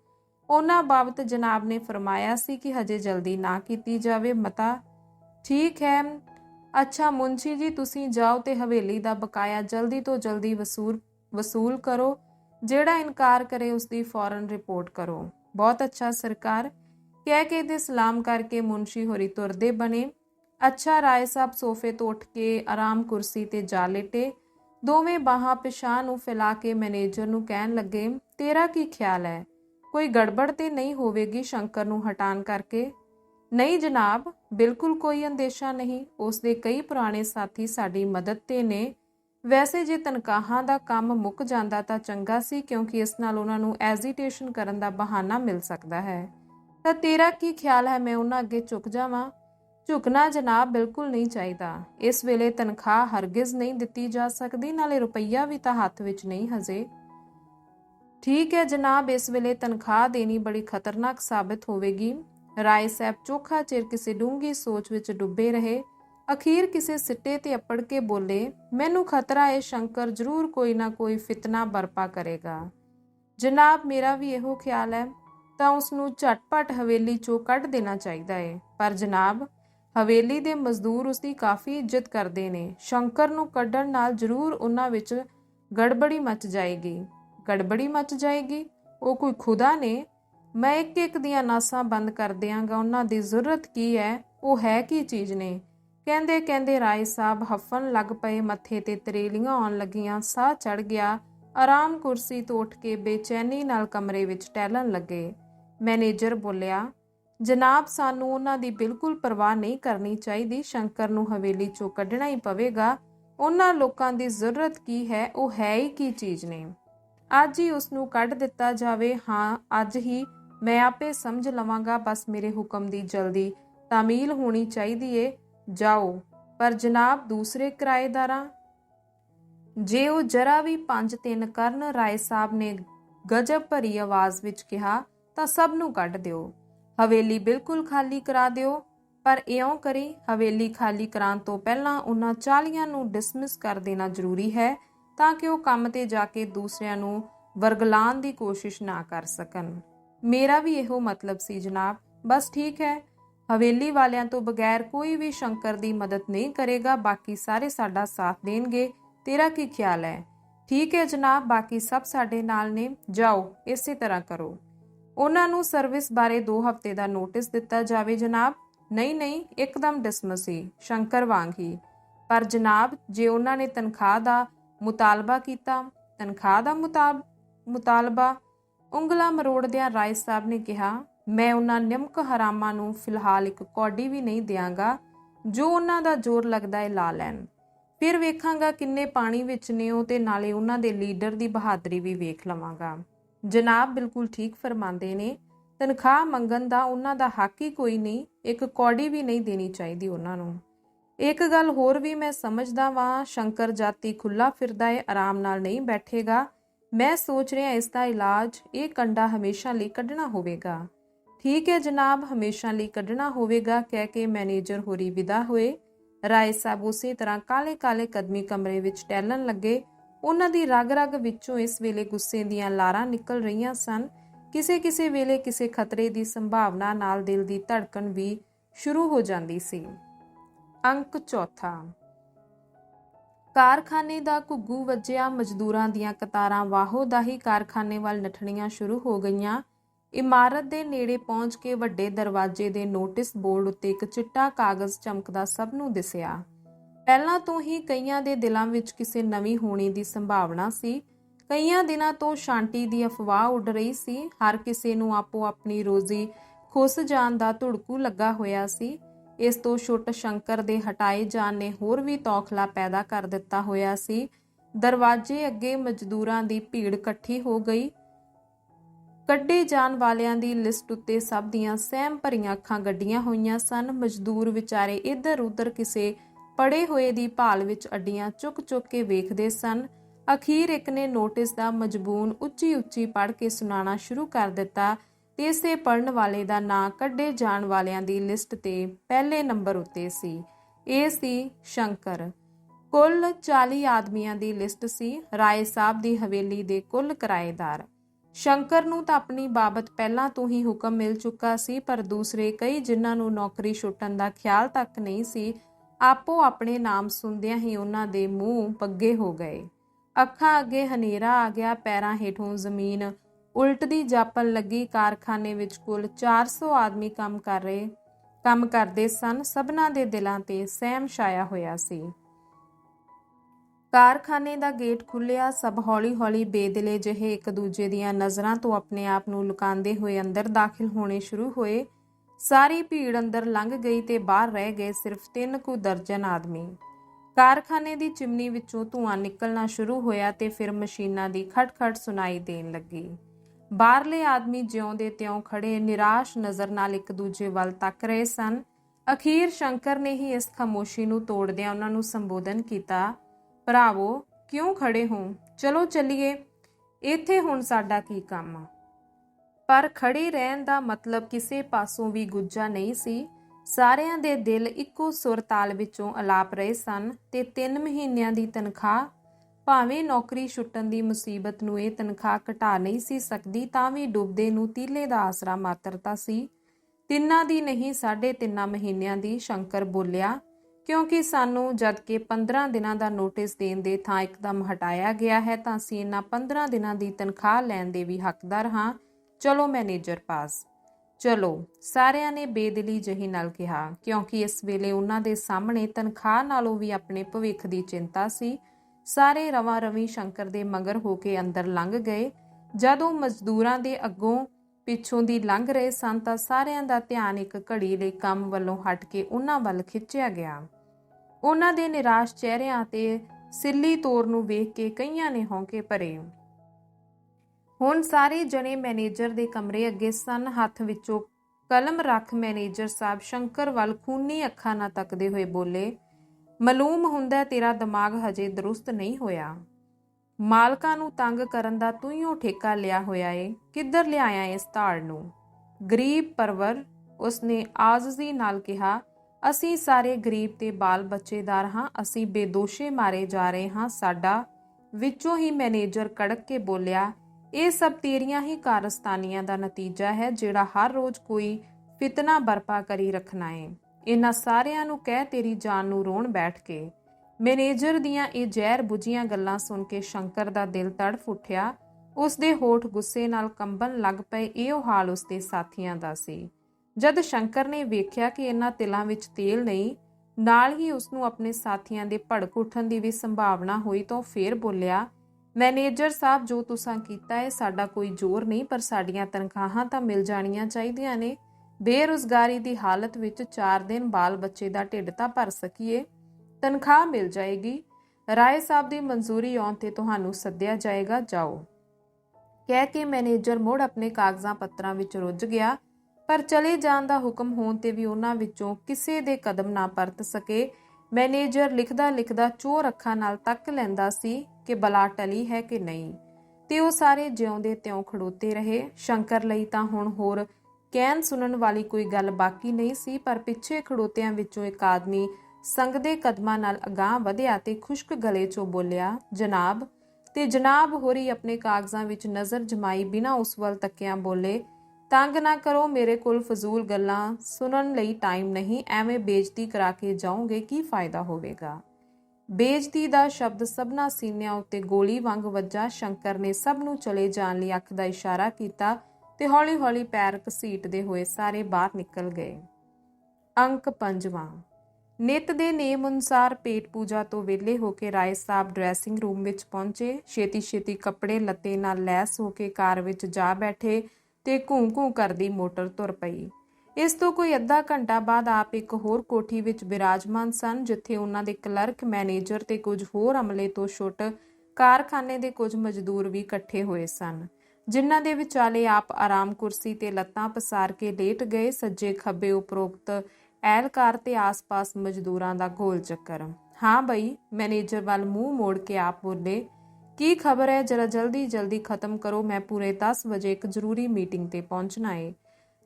ਉਹਨਾਂ ਬਾਬਤ ਜਨਾਬ ਨੇ ਫਰਮਾਇਆ ਸੀ ਕਿ ਹਜੇ ਜਲਦੀ ਨਾ ਕੀਤੀ ਜਾਵੇ ਮਤਾ। ਠੀਕ ਹੈ। ਅੱਛਾ ਮੁੰਸ਼ੀ ਜੀ, ਤੁਸੀਂ ਜਾਓ ਤੇ ਹਵੇਲੀ ਦਾ ਬਕਾਇਆ ਜਲਦੀ ਤੋਂ ਜਲਦੀ ਵਸੂਲ ਵਸੂਲ ਕਰੋ। ਜਿਹੜਾ ਇਨਕਾਰ ਕਰੇ ਉਸ ਦੀ ਫੌਰਨ ਰਿਪੋਰਟ ਕਰੋ। ਬਹੁਤ ਅੱਛਾ, ਸਰਕਾਰ। ਕਹਿ ਕੇ ਤੇ ਸਲਾਮ ਕਰਕੇ ਮੁੰਸ਼ੀ ਹੋਰੀ ਤੁਰਦੇ ਬਣੇ। ਅੱਛਾ ਰਾਏ ਸਾਹਿਬ ਸੋਫੇ ਤੋਂ ਉੱਠ ਕੇ ਆਰਾਮ ਕੁਰਸੀ ਤੇ ਜਾ ਲੇਟੇ। ਦੋਵੇਂ ਬਾਹਾਂ ਪਿਛਾਂ ਨੂੰ ਫੈਲਾ ਕੇ ਮੈਨੇਜਰ ਨੂੰ ਕਹਿਣ ਲੱਗੇ, ਤੇਰਾ ਕੀ ਖਿਆਲ ਹੈ? ਕੋਈ ਗੜਬੜ ਤੇ ਨਹੀਂ ਹੋਵੇਗੀ ਸ਼ੰਕਰ ਨੂੰ ਹਟਾਣ ਕਰਕੇ? ਨਹੀਂ ਜਨਾਬ, ਬਿਲਕੁਲ ਕੋਈ ਅੰਦੇਸ਼ਾ ਨਹੀਂ। ਉਸ ਦੇ ਕਈ ਪੁਰਾਣੇ ਸਾਥੀ ਸਾਡੀ ਮਦਦ ਤੇ ਨੇ। ਵੈਸੇ ਜੇ ਤਨਖਾਹਾਂ ਦਾ ਕੰਮ ਮੁੱਕ ਜਾਂਦਾ ਤਾਂ ਚੰਗਾ ਸੀ, ਕਿਉਂਕਿ ਇਸ ਨਾਲ ਉਹਨਾਂ ਨੂੰ ਐਜ਼ੀਟੇਸ਼ਨ ਕਰਨ ਦਾ ਬਹਾਨਾ ਮਿਲ ਸਕਦਾ ਹੈ। ਤਾਂ ਤੇਰਾ ਕੀ ਖਿਆਲ ਹੈ? ਮੈਂ ਉਹਨਾਂ ਅੱਗੇ ਝੁਕ ਜਾਵਾਂ। ਝੁਕਣਾ ਜਨਾਬ ਬਿਲਕੁਲ ਨਹੀਂ ਚਾਹੀਦਾ। ਇਸ ਵੇਲੇ ਤਨਖਾਹ ਹਰਗਿਜ਼ ਨਹੀਂ ਦਿੱਤੀ ਜਾ ਸਕਦੀ, ਨਾਲੇ ਰੁਪਈਆ ਵੀ ਤਾਂ ਹੱਥ ਵਿੱਚ ਨਹੀਂ ਹਜੇ। ਠੀਕ ਹੈ ਜਨਾਬ, ਇਸ ਵੇਲੇ ਤਨਖਾਹ ਦੇਣੀ ਬੜੀ ਖਤਰਨਾਕ ਸਾਬਤ ਹੋਵੇਗੀ। ਰਾਏ ਸਾਹਿਬ ਚੋਖਾ ਚਿਰ ਕਿਸੇ ਡੂੰਗੀ ਸੋਚ ਵਿੱਚ ਡੁੱਬੇ ਰਹੇ। ਅਖੀਰ ਕਿਸੇ ਸਿੱਟੇ ਤੇ ਅੱਪੜ ਕੇ ਬੋਲੇ, ਮੈਨੂੰ ਖਤਰਾ ਹੈ ਸ਼ੰਕਰ, ਜ਼ਰੂਰ ਕੋਈ ਨਾ ਕੋਈ ਫਿਤਨਾ ਬਰਪਾ ਕਰੇਗਾ। ਜਨਾਬ, ਮੇਰਾ ਵੀ ਇਹੋ ਖਿਆਲ ਹੈ, ਤਾਂ ਉਸ ਨੂੰ ਝਟਪਟ ਹਵੇਲੀ ਚੋਂ ਕੱਢ ਦੇਣਾ ਚਾਹੀਦਾ ਹੈ ਪਰ ਜਨਾਬ ਹਵੇਲੀ ਦੇ ਮਜ਼ਦੂਰ ਉਸ ਦੀ ਕਾਫੀ ਇੱਜ਼ਤ ਕਰਦੇ ਨੇ। ਸ਼ੰਕਰ ਨੂੰ ਕੱਢਣ ਨਾਲ ਜ਼ਰੂਰ ਉਹਨਾਂ ਵਿੱਚ ਗੜਬੜੀ ਮਚ ਜਾਏਗੀ। ਗੜਬੜੀ ਮਚ ਜਾਏਗੀ? ਉਹ ਕੋਈ ਖੁਦਾ ਨੇ? ਮੈਂ ਇੱਕ ਇੱਕ ਦੀਆਂ ਨਾਸਾਂ ਬੰਦ ਕਰ ਦਿਆਂਗਾ। ਉਹਨਾਂ ਦੀ ਜ਼ਰੂਰਤ ਕੀ ਹੈ? ਉਹ ਹੈ ਕੀ ਚੀਜ਼ ਨੇ? ਕਹਿੰਦੇ ਕਹਿੰਦੇ ਰਾਏ ਸਾਹਿਬ ਹੱਫਣ ਲੱਗ ਪਏ, ਮੱਥੇ ਤੇ ਤਰੇਲੀਆਂ ਆਉਣ ਲੱਗੀਆਂ। ਸਾਹ ਚੜ ਗਿਆ। ਆਰਾਮ ਕੁਰਸੀ ਤੋਂ ਉੱਠ ਕੇ ਬੇਚੈਨੀ ਨਾਲ ਕਮਰੇ ਵਿੱਚ ਟਹਿਲਣ ਲੱਗੇ। ਮੈਨੇਜਰ ਬੋਲਿਆ ਜਨਾਬ, ਸਾਨੂੰ ਉਹਨਾਂ ਦੀ ਬਿਲਕੁਲ ਪਰਵਾਹ ਨਹੀਂ ਕਰਨੀ ਚਾਹੀਦੀ। ਸ਼ੰਕਰ ਨੂੰ ਹਵੇਲੀ ਚੋਂ ਕੱਢਣਾ ਹੀ ਪਵੇਗਾ। ਉਹਨਾਂ ਲੋਕਾਂ ਦੀ ਜ਼ਰੂਰਤ ਕੀ ਹੈ, ਉਹ ਹੈ ਹੀ ਕੀ ਚੀਜ਼ ਨੇ। ਅੱਜ ਹੀ ਉਸ ਨੂੰ ਕੱਢ ਦਿੱਤਾ ਜਾਵੇ। ਹਾਂ, ਅੱਜ ਹੀ ਮੈਂ ਆਪੇ ਸਮਝ ਲਵਾਂਗਾ, ਬਸ ਮੇਰੇ ਹੁਕਮ ਦੀ ਜਲਦੀ ਤਾਮੀਲ ਹੋਣੀ ਚਾਹੀਦੀ ਏ। ਜਾਓ, ਪਰ ਜਨਾਬ, ਦੂਸਰੇ ਕਿਰਾਏਦਾਰਾਂ? ਜੇ ਉਹ ਜਰਾ ਵੀ ਪੰਜ ਤਿੰਨ ਕਰਨ, ਰਾਏ ਸਾਹਿਬ ਨੇ ਗਜਬ ਭਰੀ ਆਵਾਜ਼ ਵਿੱਚ ਕਿਹਾ, ਤਾਂ ਸਭ ਨੂੰ ਕੱਢ ਦਿਓ। ਹਵੇਲੀ ਬਿਲਕੁਲ ਖਾਲੀ ਕਰਾ ਦਿਓ। ਪਰ ਇਉਂ ਕਰੇ, ਹਵੇਲੀ ਖਾਲੀ ਕਰਾਉਣ ਤੋਂ ਪਹਿਲਾਂ ਉਹਨਾਂ 40 ਨੂੰ ਡਿਸਮਿਸ ਕਰ ਦੇਣਾ ਜ਼ਰੂਰੀ ਹੈ ਤਾਂ ਕਿ ਉਹ ਕੰਮ ਤੇ ਜਾ ਕੇ ਦੂਸਰਿਆਂ ਨੂੰ ਵਰਗਲਾਉਣ ਦੀ ਕੋਸ਼ਿਸ਼ ਨਾ ਕਰ ਸਕਣ। ਮੇਰਾ ਵੀ ਇਹੋ ਮਤਲਬ ਸੀ ਜਨਾਬ। ਬਸ ਠੀਕ ਹੈ, ਹਵੇਲੀ ਵਾਲਿਆਂ ਤੋਂ ਬਗੈਰ ਕੋਈ ਵੀ ਸ਼ੰਕਰ ਦੀ ਮਦਦ ਨਹੀਂ ਕਰੇਗਾ, ਬਾਕੀ ਸਾਰੇ ਸਾਡਾ ਸਾਥ ਦੇਣਗੇ। ਤੇਰਾ ਕੀ ਖਿਆਲ ਹੈ? ਠੀਕ ਹੈ ਜਨਾਬ, ਬਾਕੀ ਸਭ ਸਾਡੇ ਨਾਲ ਨੇ। ਜਾਓ, ਇਸੇ ਤਰ੍ਹਾਂ ਕਰੋ। ਉਹਨਾਂ ਨੂੰ ਸਰਵਿਸ ਬਾਰੇ 2 ਹਫ਼ਤੇ ਦਾ ਨੋਟਿਸ ਦਿੱਤਾ ਜਾਵੇ ਜਨਾਬ। ਨਹੀਂ ਨਹੀਂ, ਇੱਕਦਮ ਡਿਸਮਿਸ ਹੀ, ਸ਼ੰਕਰ ਵਾਂਗ ਹੀ। ਪਰ ਜਨਾਬ, ਜੇ ਉਹਨਾਂ ਨੇ ਤਨਖਾਹ ਦਾ ਮੁਤਾਲਬਾ ਕੀਤਾ, ਤਨਖਾਹ ਦਾ ਮੁਤਾਬ, ਮੁਤਾਲਬਾ, ਉਂਗਲਾ ਮਰੋੜਦਿਆਂ ਰਾਏ ਸਾਹਿਬ ਨੇ ਕਿਹਾ, ਮੈਂ ਉਹਨਾਂ ਨਿਮਕ ਹਰਾਮਾਂ ਨੂੰ ਫਿਲਹਾਲ ਇੱਕ ਕੌਡੀ ਵੀ ਨਹੀਂ ਦਿਆਂਗਾ, ਜੋ ਉਹਨਾਂ ਦਾ ਜ਼ੋਰ ਲੱਗਦਾ ਹੈ ਲਾ ਲੈਣ। ਫਿਰ ਵੇਖਾਂਗਾ ਕਿੰਨੇ ਪਾਣੀ ਵਿੱਚ ਨੇ ਉਹ ਤੇ ਨਾਲੇ ਉਹਨਾਂ ਦੇ ਲੀਡਰ ਦੀ ਬਹਾਦਰੀ ਵੀ ਵੇਖ ਲਵਾਂਗਾ। ਜਨਾਬ ਬਿਲਕੁਲ ਠੀਕ ਫਰਮਾਉਂਦੇ ਨੇ, ਤਨਖਾਹ ਮੰਗਣ ਦਾ ਉਹਨਾਂ ਦਾ ਹੱਕ ਹੀ ਕੋਈ ਨਹੀਂ, ਇੱਕ ਕੌੜੀ ਵੀ ਨਹੀਂ ਦੇਣੀ ਚਾਹੀਦੀ ਉਹਨਾਂ ਨੂੰ। ਇੱਕ ਗੱਲ ਹੋਰ ਵੀ ਮੈਂ ਸਮਝਦਾ ਵਾਂ, ਸ਼ੰਕਰ ਜਾਤੀ ਖੁੱਲਾ ਫਿਰਦਾ ਏ, ਆਰਾਮ ਨਾਲ ਨਹੀਂ ਬੈਠੇਗਾ। ਮੈਂ ਸੋਚ ਰਿਹਾ ਇਸ ਦਾ ਇਲਾਜ, ਇਹ ਕੰਡਾ ਹਮੇਸ਼ਾ ਲਈ ਕੱਢਣਾ ਹੋਵੇਗਾ। ਠੀਕ ਹੈ ਜਨਾਬ, ਹਮੇਸ਼ਾ ਲਈ ਕੱਢਣਾ ਹੋਵੇਗਾ, ਕਹਿ ਕੇ ਮੈਨੇਜਰ ਹੋਰੀ ਵਿਦਾ ਹੋਏ। ਰਾਏ ਸਾਹਿਬ ਉਸੇ ਤਰ੍ਹਾਂ ਕਾਲੇ ਕਾਲੇ ਕਦਮੀ ਕਮਰੇ ਵਿੱਚ ਟਹਿਲਣ ਲੱਗੇ। ਉਹਨਾਂ ਦੀ ਰਗ-ਰਗ ਵਿੱਚੋਂ ਇਸ ਵੇਲੇ ਗੁੱਸੇ ਦੀਆਂ ਲਾਰਾਂ ਨਿਕਲ ਰਹੀਆਂ ਸਨ। ਕਿਸੇ ਕਿਸੇ ਵੇਲੇ ਕਿਸੇ ਖਤਰੇ ਦੀ ਸੰਭਾਵਨਾ ਨਾਲ ਦਿਲ ਦੀ ਧੜਕਣ ਵੀ ਸ਼ੁਰੂ ਹੋ ਜਾਂਦੀ ਸੀ। ਅੰਕ ਚੌਥਾ। ਕਾਰਖਾਨੇ ਦਾ ਘੁੱਗੂ ਵੱਜਿਆ, ਮਜ਼ਦੂਰਾਂ ਦੀਆਂ ਕਤਾਰਾਂ ਵਾਹੋ ਦਾਹੀ ਕਾਰਖਾਨੇ ਵੱਲ ਨੱਠਣੀਆਂ ਸ਼ੁਰੂ ਹੋ ਗਈਆਂ। ਇਮਾਰਤ ਦੇ ਨੇੜੇ ਪਹੁੰਚ ਕੇ ਵੱਡੇ ਦਰਵਾਜ਼ੇ ਦੇ ਨੋਟਿਸ ਬੋਰਡ ਉੱਤੇ ਇੱਕ ਚਿੱਟਾ ਕਾਗਜ਼ ਚਮਕਦਾ ਸਭ ਨੂੰ ਦਿਸਿਆ। ਪਹਿਲਾਂ ਤੋਂ ਹੀ ਕਈਆਂ ਦੇ ਦਿਲਾਂ ਵਿੱਚ ਕਿਸੇ ਨਵੀਂ ਹੋਣੀ ਦੀ ਸੰਭਾਵਨਾ ਸੀ। ਕਈਆਂ ਦਿਨਾਂ ਤੋਂ ਸ਼ਾਂਤੀ ਦੀ ਅਫਵਾਹ ਉੱਡ ਰਹੀ ਸੀ। ਹਰ ਕਿਸੇ ਨੂੰ ਆਪੋ ਆਪਣੀ ਰੋਜ਼ੀ ਖੁੱਸ ਜਾਣ ਦਾ ਧੁੜਕੂ ਲੱਗਾ ਹੋਇਆ ਸੀ। ਇਸ ਤੋਂ ਛੁੱਟ ਸ਼ੰਕਰ ਦੇ ਹਟਾਏ ਜਾਣ ਨੇ ਹੋਰ ਵੀ ਤੌਖਲਾ ਪੈਦਾ ਕਰ ਦਿੱਤਾ ਹੋਇਆ ਸੀ। ਦਰਵਾਜ਼ੇ ਅੱਗੇ ਮਜ਼ਦੂਰਾਂ ਦੀ ਭੀੜ ਇਕੱਠੀ ਹੋ ਗਈ। ਕੱਢੇ ਜਾਣ ਵਾਲਿਆਂ ਦੀ ਲਿਸਟ ਉੱਤੇ ਸਭ ਦੀਆਂ ਸਹਿਮ ਭਰੀਆਂ ਅੱਖਾਂ ਗੱਡੀਆਂ ਹੋਈਆਂ ਸਨ। ਮਜ਼ਦੂਰ ਵਿਚਾਰੇ ਇੱਧਰ-ਉੱਧਰ ਕਿਸੇ ਪੜੇ ਹੋਏ ਦੀ ਭਾਲ ਵਿੱਚ ਅੱਡੀਆਂ ਚੁੱਕ-ਚੁੱਕ ਕੇ ਵੇਖਦੇ ਸਨ। ਅਖੀਰ ਇੱਕ ਨੇ ਨੋਟਿਸ ਦਾ ਮਜਬੂਨ ਉੱਚੀ-ਉੱਚੀ ਪੜ੍ਹ ਕੇ ਸੁਣਾਉਣਾ ਸ਼ੁਰੂ ਕਰ ਦਿੱਤਾ ਤੇ ਇਸੇ ਪੜਨ ਵਾਲੇ ਦਾ ਨਾਂ ਕੱਢੇ ਜਾਣ ਵਾਲਿਆਂ ਦੀ ਲਿਸਟ ਤੇ ਪਹਿਲੇ ਨੰਬਰ ਉੱਤੇ ਸੀ। ਇਹ ਸੀ ਸ਼ੰਕਰ। ਕੁੱਲ 40 ਆਦਮੀਆਂ ਦੀ ਲਿਸਟ ਸੀ। ਰਾਏ ਸਾਹਿਬ ਦੀ ਹਵੇਲੀ ਦੇ ਕੁੱਲ ਕਿਰਾਏਦਾਰ। ਸ਼ੰਕਰ ਨੂੰ ਤਾਂ ਆਪਣੀ ਬਾਬਤ ਪਹਿਲਾਂ ਤੋਂ ਹੀ ਹੁਕਮ ਮਿਲ ਚੁੱਕਾ ਸੀ, ਪਰ ਦੂਸਰੇ ਕਈ ਜਿਨ੍ਹਾਂ ਨੂੰ ਨੌਕਰੀ ਛੁੱਟਣ ਦਾ ਖਿਆਲ ਤੱਕ ਨਹੀਂ ਸੀ ਆਪੋ ਆਪਣੇ ਨਾਮ ਸੁਣਦਿਆਂ ਹੀ ਉਹਨਾਂ ਦੇ ਮੂੰਹ ਪੱਗੇ ਹੋ ਗਏ। ਅੱਖਾਂ ਅੱਗੇ ਹਨੇਰਾ ਆ ਗਿਆ, ਪੈਰਾਂ ਹੇਠੋਂ ਜ਼ਮੀਨ ਉਲਟਦੀ ਜਾਪਣ ਲੱਗੀ। ਕਾਰਖਾਨੇ ਵਿੱਚ ਕੁੱਲ 400 ਆਦਮੀ ਕੰਮ ਕਰ ਰਹੇ, ਕੰਮ ਕਰਦੇ ਸਨ। ਸਭਨਾਂ ਦੇ ਦਿਲਾਂ ਤੇ ਸਹਿਮ ਛਾਇਆ ਹੋਇਆ ਸੀ। ਕਾਰਖਾਨੇ ਦਾ ਗੇਟ ਖੁੱਲਿਆ ਸਭ ਹੌਲੀ-ਹੌਲੀ ਬੇਦਿਲੇ ਜਿਹੇ ਇੱਕ ਦੂਜੇ ਦੀਆਂ ਨਜ਼ਰਾਂ ਤੋਂ ਆਪਣੇ ਆਪ ਨੂੰ ਲੁਕਾਉਂਦੇ ਹੋਏ ਅੰਦਰ ਦਾਖਲ ਹੋਣੇ ਸ਼ੁਰੂ ਹੋਏ। ਸਾਰੀ ਭੀੜ ਅੰਦਰ ਲੰਘ ਗਈ ਤੇ ਬਾਹਰ ਰਹਿ ਗਏ ਸਿਰਫ ਤਿੰਨ ਕੁ ਦਰਜਨ ਆਦਮੀ। ਕਾਰਖਾਨੇ ਦੀ ਚਿਮਨੀ ਵਿੱਚੋਂ ਧੂਆਂ ਨਿਕਲਣਾ ਸ਼ੁਰੂ ਹੋਇਆ ਤੇ ਫਿਰ ਮਸ਼ੀਨਾਂ ਦੀ ਖਟਖਟ ਸੁਣਾਈ ਦੇਣ ਲੱਗੀ। ਬਾਹਰਲੇ ਆਦਮੀ ਜਿਉਂ ਦੇ ਤਿਉਂ ਖੜੇ ਨਿਰਾਸ਼ ਨਜ਼ਰ ਨਾਲ ਇੱਕ ਦੂਜੇ ਵੱਲ ਤੱਕ ਰਹੇ ਸਨ। ਅਖੀਰ ਸ਼ੰਕਰ ਨੇ ਹੀ ਇਸ ਖਾਮੋਸ਼ੀ ਨੂੰ ਤੋੜਦਿਆਂ ਉਹਨਾਂ ਨੂੰ ਸੰਬੋਧਨ ਕੀਤਾ, ਭਰਾਵੋ, ਕਿਉਂ ਖੜੇ ਹੋ? ਚਲੋ ਚੱਲੀਏ। ਇੱਥੇ ਹੁਣ ਸਾਡਾ ਕੀ ਕੰਮ ਆ? ਪਰ ਖੜੇ ਰਹਿਣ ਦਾ ਮਤਲਬ ਕਿਸੇ ਪਾਸੋਂ ਵੀ ਗੁੱਜਾ ਨਹੀਂ ਸੀ। ਸਾਰਿਆਂ ਦੇ ਦਿਲ ਇੱਕੋ ਸੁਰ ਤਾਲ ਵਿੱਚੋਂ ਅਲਾਪ ਰਹੇ ਸਨ ਤੇ 3 ਮਹੀਨਿਆਂ ਦੀ ਤਨਖਾਹ, ਭਾਵੇਂ ਨੌਕਰੀ ਛੁੱਟਣ ਦੀ ਮੁਸੀਬਤ ਨੂੰ ਇਹ ਤਨਖਾਹ ਘਟਾ ਨਹੀਂ ਸੀ ਸਕਦੀ, ਤਾਂ ਵੀ ਡੁੱਬਦੇ ਨੂੰ ਤੀਲੇ ਦਾ ਆਸਰਾ ਮਾਤਰਤਾ ਸੀ। ਤਿੰਨਾਂ ਦੀ ਨਹੀਂ, ਸਾਢੇ ਤਿੰਨਾਂ ਮਹੀਨਿਆਂ ਦੀ ਸ਼ੰਕਰ ਬੋਲਿਆ, ਕਿਉਂਕਿ ਸਾਨੂੰ ਜਦ ਕਿ 15 ਦਿਨਾਂ ਦਾ ਨੋਟਿਸ ਦੇਣ ਦੇ ਥਾਂ ਇੱਕਦਮ ਹਟਾਇਆ ਗਿਆ ਹੈ, ਤਾਂ ਅਸੀਂ ਇਹਨਾਂ 15 ਦਿਨਾਂ ਦੀ ਤਨਖਾਹ ਲੈਣ ਦੇ ਵੀ ਹੱਕਦਾਰ ਹਾਂ। ਚਲੋ ਮੈਨੇਜਰ ਪਾਸ। ਚਲੋ, ਸਾਰਿਆਂ ਨੇ ਬੇਦਿਲੀ ਜਹੀ ਨਾਲ ਕਿਹਾ, ਕਿਉਂਕਿ ਇਸ ਵੇਲੇ ਉਹਨਾਂ ਦੇ ਸਾਹਮਣੇ ਤਨਖਾਹ ਨਾਲੋਂ ਵੀ ਆਪਣੇ ਭਵਿੱਖ ਦੀ ਚਿੰਤਾ ਸੀ। ਸਾਰੇ ਰਵਾ ਰਵੀ ਸ਼ੰਕਰ ਦੇ ਮਗਰ ਹੋ ਕੇ ਅੰਦਰ ਲੰਘ ਗਏ। ਜਦੋਂ ਮਜ਼ਦੂਰਾਂ ਦੇ ਅੱਗੋਂ ਪਿੱਛੋਂ ਦੀ ਲੰਘ ਰਹੇ ਸਨ ਤਾਂ ਸਾਰਿਆਂ ਦਾ ਧਿਆਨ ਇੱਕ ਘੜੀ ਲਈ ਕੰਮ ਵੱਲੋਂ ਹਟ ਕੇ ਉਹਨਾਂ ਵੱਲ ਖਿੱਚਿਆ ਗਿਆ। ਉਹਨਾਂ ਦੇ ਨਿਰਾਸ਼ ਚਿਹਰਿਆਂ ਤੇ ਸਿੱਲੀ ਤੋਰ ਨੂੰ ਵੇਖ ਕੇ ਕਈਆਂ ਨੇ ਹੌਂਕੇ ਭਰੇ। ਹੁਣ ਸਾਰੇ ਜਣੇ ਮੈਨੇਜਰ ਦੇ ਕਮਰੇ ਅੱਗੇ ਸਨ। ਹੱਥ ਵਿੱਚੋਂ ਕਲਮ ਰੱਖ ਮੈਨੇਜਰ ਸਾਹਿਬ ਸ਼ੰਕਰ ਵੱਲ ਖੂਨੀ ਅੱਖਾਂ ਨਾਲ ਤੱਕਦੇ ਹੋਏ ਬੋਲੇ, ਮਾਲੂਮ ਹੁੰਦਾ ਤੇਰਾ ਦਿਮਾਗ ਹਜੇ ਦਰੁਸਤ ਨਹੀਂ ਹੋਇਆ। ਮਾਲਕਾਂ ਨੂੰ ਤੰਗ ਕਰਨ ਦਾ ਤੂੰ ਹੀ ਉਹ ਠੇਕਾ ਲਿਆ ਹੋਇਆ ਏ। ਕਿੱਧਰ ਲਿਆਇਆ ਇਸ ਧਾੜ ਨੂੰ? ਗਰੀਬ ਪਰਵਰ, ਉਸਨੇ ਆਜ਼ਜ਼ੀ ਨਾਲ ਕਿਹਾ, ਅਸੀਂ ਸਾਰੇ ਗਰੀਬ ਤੇ ਬਾਲ ਬੱਚੇਦਾਰ ਹਾਂ। ਅਸੀਂ ਬੇਦੋਸ਼ੇ ਮਾਰੇ ਜਾ ਰਹੇ ਹਾਂ। ਸਾਡਾ ਵਿੱਚੋਂ ਹੀ ਮੈਨੇਜਰ ਕੜਕ ਕੇ ਬੋਲਿਆ ਇਹ ਸਭ ਤੇਰੀਆਂ ਹੀ ਕਾਰਸਤਾਨੀਆਂ ਦਾ ਨਤੀਜਾ ਹੈ, ਜਿਹੜਾ ਹਰ ਰੋਜ਼ ਕੋਈ ਫਿਤਨਾ ਬਰਪਾ ਕਰੀ ਰੱਖਣਾ ਏ। ਇਹਨਾਂ ਸਾਰਿਆਂ ਨੂੰ ਕਹਿ ਤੇਰੀ ਜਾਨ ਨੂੰ ਰੋਣ ਬੈਠ ਕੇ। ਮੈਨੇਜਰ ਦੀਆਂ ਇਹ ਜ਼ਹਿਰ ਬੁਝੀਆਂ ਗੱਲਾਂ ਸੁਣ ਕੇ ਸ਼ੰਕਰ ਦਾ ਦਿਲ ਤੜਫ ਉੱਠਿਆ। ਉਸ ਦੇ ਹੋਠ ਗੁੱਸੇ ਨਾਲ ਕੰਬਣ ਲੱਗ ਪਏ, ਇਹੋ ਹਾਲ ਉਸ ਦੇ ਸਾਥੀਆਂ ਦਾ ਸੀ। ਜਦ ਸ਼ੰਕਰ ਨੇ ਵੇਖਿਆ ਕਿ ਇਹਨਾਂ ਤਿਲਾਂ ਵਿੱਚ ਤੇਲ ਨਹੀਂ, ਨਾਲ ਹੀ ਉਸ ਨੂੰ ਆਪਣੇ ਸਾਥੀਆਂ ਦੇ ਭੜਕ ਉੱਠਣ ਦੀ ਵੀ ਸੰਭਾਵਨਾ ਹੋਈ ਤਾਂ ਉਹ ਫੇਰ ਬੋਲਿਆ ਮੈਨੇਜਰ ਸਾਹਿਬ, ਜੋ ਤੁਸੀਂ ਕੀਤਾ ਹੈ, ਸਾਡਾ ਕੋਈ ਜ਼ੋਰ ਨਹੀਂ, ਪਰ ਸਾਡੀਆਂ ਤਨਖਾਹਾਂ ਤਾਂ ਮਿਲ ਜਾਣੀਆਂ ਚਾਹੀਦੀਆਂ ਨੇ। ਬੇਰੁਜ਼ਗਾਰੀ ਦੀ ਹਾਲਤ ਵਿੱਚ 4 ਦਿਨ ਬਾਲ ਬੱਚੇ ਦਾ ਢਿੱਡ ਤਾਂ ਭਰ ਸਕੀਏ। ਤਨਖਾਹ ਮਿਲ ਜਾਏਗੀ। ਰਾਏ ਸਾਹਿਬ ਦੀ ਮਨਜ਼ੂਰੀ ਆਉਣ ਤੇ ਤੁਹਾਨੂੰ ਸੱਦਿਆ ਜਾਏਗਾ। ਜਾਓ। ਕਹਿ ਕੇ ਮੈਨੇਜਰ ਮੁੜ ਆਪਣੇ ਕਾਗਜ਼ਾਂ ਪੱਤਰਾਂ ਵਿੱਚ ਰੁੱਝ ਗਿਆ, ਪਰ ਚਲੇ ਜਾਣ ਦਾ ਹੁਕਮ ਹੋਣ ਤੇ ਵੀ ਉਹਨਾਂ ਵਿੱਚੋਂ ਕਿਸੇ ਦੇ ਕਦਮ ਨਾ ਪਰਤ ਸਕੇ। ਮੈਨੇਜਰ ਲਿਖਦਾ ਲਿਖਦਾ ਚੋਰ ਅੱਖਾਂ ਨਾਲ ਤੱਕ ਲੈਂਦਾ ਸੀ। ਕਿ ਬਲਾ ਟਲੀ ਹੈ ਕਿ ਨਹੀਂ। ਤੇ ਉਹ ਸਾਰੇ ਜਿਉਂਦੇ ਤਿਉਂ ਖੜੋਤੇ ਰਹੇ। ਸ਼ੰਕਰ ਲਈ ਤਾਂ ਹੁਣ ਹੋਰ ਕਹਿਣ ਸੁਣਨ ਵਾਲੀ ਕੋਈ ਗੱਲ ਬਾਕੀ ਨਹੀਂ ਸੀ, ਪਰ ਪਿੱਛੇ ਖੜੋਤਿਆਂ ਵਿੱਚੋਂ ਇੱਕ ਆਦਮੀ ਸੰਗਦੇ ਕਦਮਾਂ ਨਾਲ ਅਗਾਹ ਵਧਿਆ ਤੇ ਖੁਸ਼ਕ ਗਲੇ 'ਚੋਂ ਬੋਲਿਆ, ਜਨਾਬ। ਤੇ ਜਨਾਬ ਹੋਰੀ ਆਪਣੇ ਕਾਗਜ਼ਾਂ ਵਿੱਚ ਨਜ਼ਰ ਜਮਾਈ ਬਿਨਾਂ ਉਸ ਵੱਲ ਤੱਕਿਆਂ ਬੋਲੇ, ਤੰਗ ਨਾ ਕਰੋ ਮੇਰੇ ਕੋਲ ਫਜ਼ੂਲ ਗੱਲਾਂ ਸੁਣਨ ਲਈ ਟਾਈਮ ਨਹੀਂ, ਐਵੇਂ ਬੇਇੱਜ਼ਤੀ ਕਰਾ ਕੇ ਜਾਓਗੇ ਕੀ ਫਾਇਦਾ ਹੋਵੇਗਾ? ਬੇਇੱਜ਼ਤੀ ਦਾ ਸ਼ਬਦ ਸਭਨਾ ਸੀਨਿਆਂ ਉੱਤੇ ਗੋਲੀ ਵਾਂਗ ਵੱਜਾ। ਸ਼ੰਕਰ ਨੇ ਸਭ ਨੂੰ ਚਲੇ ਜਾਣ ਲਈ ਅੱਖ ਦਾ ਇਸ਼ਾਰਾ ਕੀਤਾ ਤੇ ਹੌਲੀ-ਹੌਲੀ ਪੈਰ ਘਸੀਟਦੇ ਹੋਏ ਸਾਰੇ ਬਾਹਰ ਨਿਕਲ ਗਏ। ਅੰਕ ਪੰਜਵਾਂ। ਨਿਤ ਦੇ ਨੇਮ ਅਨੁਸਾਰ ਪੇਟ ਪੂਜਾ ਤੋਂ ਵਿਹਲੇ ਹੋ ਕੇ ਰਾਏ ਸਾਹਿਬ ਡਰੈਸਿੰਗ ਰੂਮ ਵਿੱਚ ਪਹੁੰਚੇ। ਛੇਤੀ-ਛੇਤੀ ਕੱਪੜੇ ਲੱਤੇ ਨਾਲ ਲੈਸ ਹੋ ਕੇ ਕਾਰ ਵਿੱਚ ਜਾ ਬੈਠੇ ਤੇ ਘੂੰ-ਘੂੰ ਕਰਦੀ ਮੋਟਰ ਤੁਰ ਪਈ। ਇਸ ਤੋਂ ਕੋਈ ਅੱਧਾ ਘੰਟਾ ਬਾਅਦ ਆਪ ਇੱਕ ਹੋਰ ਕੋਠੀ ਵਿੱਚ ਬਿਰਾਜਮਾਨ ਸਨ, ਜਿੱਥੇ ਉਹਨਾਂ ਦੇ ਕਲਰਕ, ਮੈਨੇਜਰ ਤੇ ਕੁਝ ਹੋਰ ਅਮਲੇ ਤੋਂ ਛੁੱਟ ਕਾਰਖਾਨੇ ਦੇ ਕੁਝ ਮਜ਼ਦੂਰ ਵੀ ਇਕੱਠੇ ਹੋਏ ਸਨ, ਜਿਨ੍ਹਾਂ ਦੇ ਵਿਚਾਲੇ ਆਪ ਆਰਾਮ ਕੁਰਸੀ ਤੇ ਲੱਤਾਂ ਪਸਾਰ ਕੇ ਲੇਟ ਗਏ, ਸੱਜੇ ਖੱਬੇ ਉਪਰੋਕਤ ਐਲਕਾਰ ਤੇ ਆਸ-ਪਾਸ ਮਜ਼ਦੂਰਾਂ ਦਾ ਗੋਲ ਚੱਕਰ। ਹਾਂ ਬਈ, ਮੈਨੇਜਰ ਵੱਲ ਮੂੰਹ ਮੋੜ ਕੇ ਆਪ ਬੋਲੇ, ਕੀ ਖਬਰ ਹੈ? ਜਰਾ ਜਲਦੀ ਜਲਦੀ ਖਤਮ ਕਰੋ, ਮੈਂ ਪੂਰੇ 10 ਵਜੇ ਇੱਕ ਜ਼ਰੂਰੀ ਮੀਟਿੰਗ ਤੇ ਪਹੁੰਚਣਾ ਏ।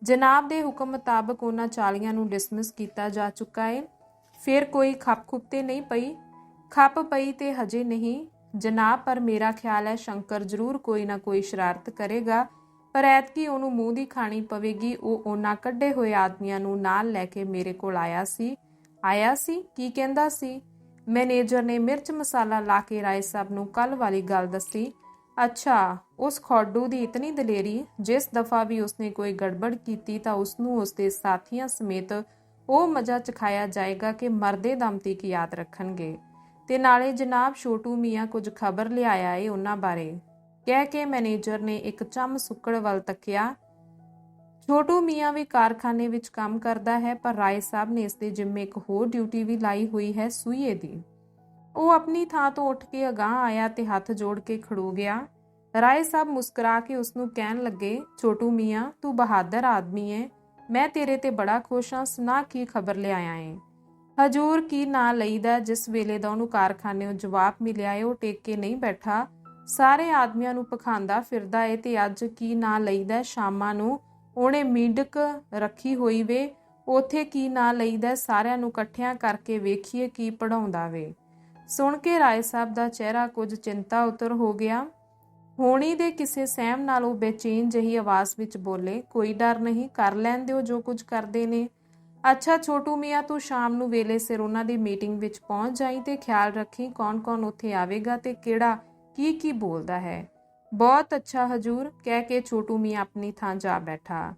ਜਨਾਬ ਦੇ ਹੁਕਮ ਮੁਤਾਬਕ ਉਹਨਾਂ ਚਾਲੀਆਂ ਨੂੰ ਡਿਸਮਿਸ ਕੀਤਾ ਜਾ ਚੁੱਕਾ ਹੈ ਫਿਰ ਕੋਈ ਖੱਪ ਖੁੱਪ ਤੇ ਨਹੀਂ ਪਈ। ਖੱਪ ਪਈ ਤੇ ਹਜੇ ਨਹੀਂ। ਜਨਾਬ, ਪਰ ਮੇਰਾ ਖਿਆਲ ਹੈ ਸ਼ੰਕਰ ਜ਼ਰੂਰ ਕੋਈ ਨਾ ਕੋਈ ਸ਼ਰਾਰਤ ਕਰੇਗਾ। ਪਰ ਐਤਕੀ ਉਹਨੂੰ ਮੂੰਹ ਦੀ ਖਾਣੀ ਪਵੇਗੀ। ਉਹ ਉਹਨਾਂ ਕੱਢੇ ਹੋਏ ਆਦਮੀਆਂ ਨੂੰ ਨਾਲ ਲੈ ਕੇ ਮੇਰੇ ਕੋਲ ਆਇਆ ਸੀ। ਆਇਆ ਸੀ? ਕੀ ਕਹਿੰਦਾ ਸੀ? ਮੈਨੇਜਰ ਨੇ ਮਿਰਚ ਮਸਾਲਾ ਲਾ ਕੇ ਰਾਏ ਸਾਹਿਬ ਨੂੰ ਕੱਲ ਵਾਲੀ ਗੱਲ ਦੱਸੀ। ਅੱਛਾ, ਉਸ ਖੋਡੂ ਦੀ ਇਤਨੀ ਦਲੇਰੀ, ਜਿਸ ਦਫਾ ਵੀ ਉਸਨੇ ਕੋਈ ਗੜਬੜ ਕੀਤੀ ਤਾਂ ਉਸਨੂੰ ਉਸਦੇ ਸਾਥੀਆਂ ਸਮੇਤ ਉਹ ਮਜ਼ਾ ਚਖਾਇਆ ਜਾਏਗਾ ਕਿ ਮਰਦੇ ਦਮ ਤੀਕ ਯਾਦ ਰੱਖਣਗੇ। ਤੇ ਨਾਲੇ ਜਨਾਬ ਛੋਟੂ ਮੀਆਂ ਕੁਝ ਖਬਰ ਲਿਆਇਆ ਏ ਉਹਨਾਂ ਬਾਰੇ। ਕਹਿ ਕੇ ਮੈਨੇਜਰ ਨੇ ਇੱਕ ਚੰਮ ਸੁੱਕੜ ਵੱਲ ਤੱਕਿਆ, ਛੋਟੂ ਮੀਆਂ ਵੀ ਕਾਰਖਾਨੇ ਵਿੱਚ ਕੰਮ ਕਰਦਾ ਹੈ, ਪਰ ਰਾਏ ਸਾਹਿਬ ਨੇ ਇਸ ਦੇ ਜਿੰਮੇ ਇੱਕ ਹੋਰ ਡਿਊਟੀ ਵੀ ਲਾਈ ਹੋਈ ਹੈ ਸੂਈਏ ਦੀ। ਉਹ ਆਪਣੀ ਥਾਂ ਤੋਂ ਉੱਠ ਕੇ ਅਗਾਹ ਆਇਆ ਤੇ ਹੱਥ ਜੋੜ ਕੇ ਖੜੋ ਗਿਆ। ਰਾਏ ਸਾਹਿਬ ਮੁਸਕਰਾ ਕੇ ਉਸ ਨੂੰ ਕਹਿਣ ਲੱਗੇ, ਛੋਟੂ ਮੀਆਂ, ਤੂੰ ਬਹਾਦਰ ਆਦਮੀ ਹੈ ਮੈਂ ਤੇਰੇ ਤੇ ਬੜਾ ਖੁਸ਼ ਹਾਂ ਸੁਣਾ ਕੀ ਖਬਰ ਲਿਆਇਆ ਏ। ਹਜੂਰ ਕੀ ਨਾਂ ਲਈਦਾ, ਜਿਸ ਵੇਲੇ ਦਾ ਉਹਨੂੰ ਕਾਰਖਾਨੇੋਂ ਜਵਾਬ ਮਿਲਿਆ ਏ, ਉਹ ਟੇਕ ਕੇ ਨਹੀਂ ਬੈਠਾ। ਸਾਰੇ ਆਦਮੀਆਂ ਨੂੰ ਪਖਾਂਦਾ ਫਿਰਦਾ ਏ ਤੇ ਅੱਜ ਕੀ ਨਾਂ ਲਈਦਾ ਸ਼ਾਮਾਂ ਨੂੰ? ਉਹਨੇ ਮੀਂਡਕ ਰੱਖੀ ਹੋਈ ਵੇ। ਉਥੇ ਕੀ ਨਾਂ ਲਈਦਾ, ਸਾਰਿਆਂ ਨੂੰ ਇਕੱਠਿਆਂ ਕਰਕੇ ਵੇਖੀਏ ਕੀ ਪੜਾਉਂਦਾ ਵੇ। ਸੁਣ ਕੇ ਰਾਏ ਸਾਹਿਬ ਦਾ ਚਿਹਰਾ ਕੁਝ ਚਿੰਤਾ ਉਤਰ ਹੋ ਗਿਆ। ਹੋਣੀ ਦੇ ਕਿਸੇ ਸਹਿਮ ਨਾਲ ਉਹ ਬੇਚੈਨ ਜਹੀ ਆਵਾਜ਼ ਵਿੱਚ ਬੋਲੇ, ਕੋਈ ਡਰ ਨਹੀਂ, ਕਰ ਲੈਣ ਦਿਓ ਜੋ ਕੁਝ ਕਰਦੇ ਨੇ। ਅੱਛਾ ਛੋਟੂ ਮੀਆਂ, ਤੂੰ ਸ਼ਾਮ ਨੂੰ ਵੇਲੇ ਸਿਰ ਉਹਨਾਂ ਦੀ ਮੀਟਿੰਗ ਵਿੱਚ ਪਹੁੰਚ ਜਾਈ ਤੇ ਖਿਆਲ ਰੱਖੀ ਕੌਣ-ਕੌਣ ਉੱਥੇ ਆਵੇਗਾ ਤੇ ਕਿਹੜਾ ਕੀ ਕੀ ਬੋਲਦਾ ਹੈ। ਬਹੁਤ ਅੱਛਾ ਹਜੂਰ, ਕਹਿ ਕੇ ਛੋਟੂ ਮੀਆਂ ਆਪਣੀ ਥਾਂ ਜਾ ਬੈਠਾ।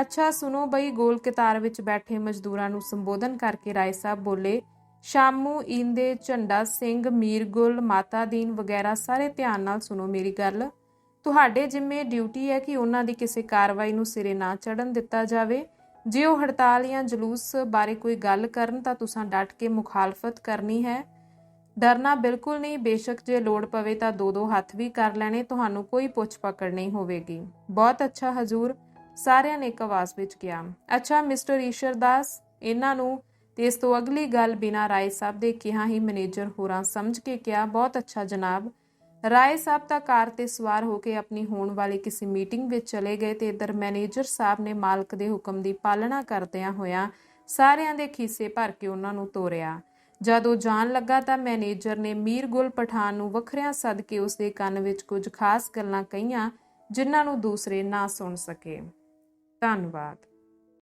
ਅੱਛਾ, ਸੁਣੋ ਬਈ ਗੋਲ ਕਤਾਰ ਵਿੱਚ ਬੈਠੇ ਮਜ਼ਦੂਰਾਂ ਨੂੰ ਸੰਬੋਧਨ ਕਰਕੇ ਰਾਏ ਸਾਹਿਬ ਬੋਲੇ ਸ਼ਾਮੂ ਇੰਦੇ ਝੰਡਾ ਸਿੰਘ ਮੀਰਗੁਲ ਮਾਤਾ ਦੀਨ ਵਗੈਰਾ ਸਾਰੇ ਧਿਆਨ ਨਾਲ ਸੁਣੋ ਮੇਰੀ ਗੱਲ। ਤੁਹਾਡੇ ਜਿੰਮੇ ਡਿਊਟੀ ਹੈ ਕਿ ਉਹਨਾਂ ਦੀ ਕਿਸੇ ਕਾਰਵਾਈ ਨੂੰ ਸਿਰੇ ਨਾ ਚੜਨ ਦਿੱਤਾ ਜਾਵੇ। ਜੇ ਉਹ ਹੜਤਾਲ ਜਾਂ ਜਲੂਸ ਬਾਰੇ ਕੋਈ ਗੱਲ ਕਰਨ ਤਾਂ ਤੁਸੀਂ ਡਟ ਕੇ ਮੁਖਾਲਫਤ ਕਰਨੀ ਹੈ। ਡਰਨਾ ਬਿਲਕੁਲ ਨਹੀਂ, ਬੇਸ਼ੱਕ ਜੇ ਲੋੜ ਪਵੇ ਤਾਂ ਦੋ ਦੋ ਹੱਥ ਵੀ ਕਰ ਲੈਣੇ, ਤੁਹਾਨੂੰ ਕੋਈ ਪੁੱਛ ਪਕੜ ਨਹੀਂ ਹੋਵੇਗੀ। ਬਹੁਤ ਅੱਛਾ ਹਜ਼ੂਰ, ਸਾਰਿਆਂ ਨੇ ਇੱਕ ਆਵਾਜ਼ ਵਿੱਚ ਕਿਹਾ। ਅੱਛਾ, ਮਿਸਟਰ ਈਸ਼ਰ ਦਾਸ, ਇਹਨਾਂ ਨੂੰ ਤੇ ਇਸ ਤੋਂ ਅਗਲੀ ਗੱਲ ਬਿਨਾ ਰਾਏ ਸਾਹਿਬ ਦੇ ਕਿਹਾ ਹੀ ਮੈਨੇਜਰ ਹੋਰਾਂ ਸਮਝ ਕੇ ਕਿਹਾ, ਬਹੁਤ ਅੱਛਾ ਜਨਾਬ। ਰਾਏ ਸਾਹਿਬ ਤਾਂ ਕਾਰ ਤੇ ਸਵਾਰ ਹੋ ਕੇ ਆਪਣੀ ਹੋਣ ਵਾਲੀ ਕਿਸੇ ਮੀਟਿੰਗ ਵਿੱਚ ਚਲੇ ਗਏ ਤੇ ਇਧਰ ਮੈਨੇਜਰ ਸਾਹਿਬ ਨੇ ਮਾਲਕ ਦੇ ਹੁਕਮ ਦੀ ਪਾਲਣਾ ਕਰਦਿਆਂ ਹੋਇਆਂ ਸਾਰਿਆਂ ਦੇ ਖੀਸੇ ਭਰ ਕੇ ਉਹਨਾਂ ਨੂੰ ਤੋਰਿਆ। ਜਦੋਂ ਜਾਣ ਲੱਗਾ ਤਾਂ ਮੈਨੇਜਰ ਨੇ ਮੀਰ ਗੁਲ ਪਠਾਨ ਨੂੰ ਵੱਖਰਿਆਂ ਸੱਦ ਕੇ ਉਸ ਦੇ ਕੰਨ ਵਿੱਚ ਕੁਝ ਖਾਸ ਗੱਲਾਂ ਕਹੀਆਂ, ਜਿਨ੍ਹਾਂ ਨੂੰ ਦੂਸਰੇ ਨਾ ਸੁਣ ਸਕੇ। ਧੰਨਵਾਦ।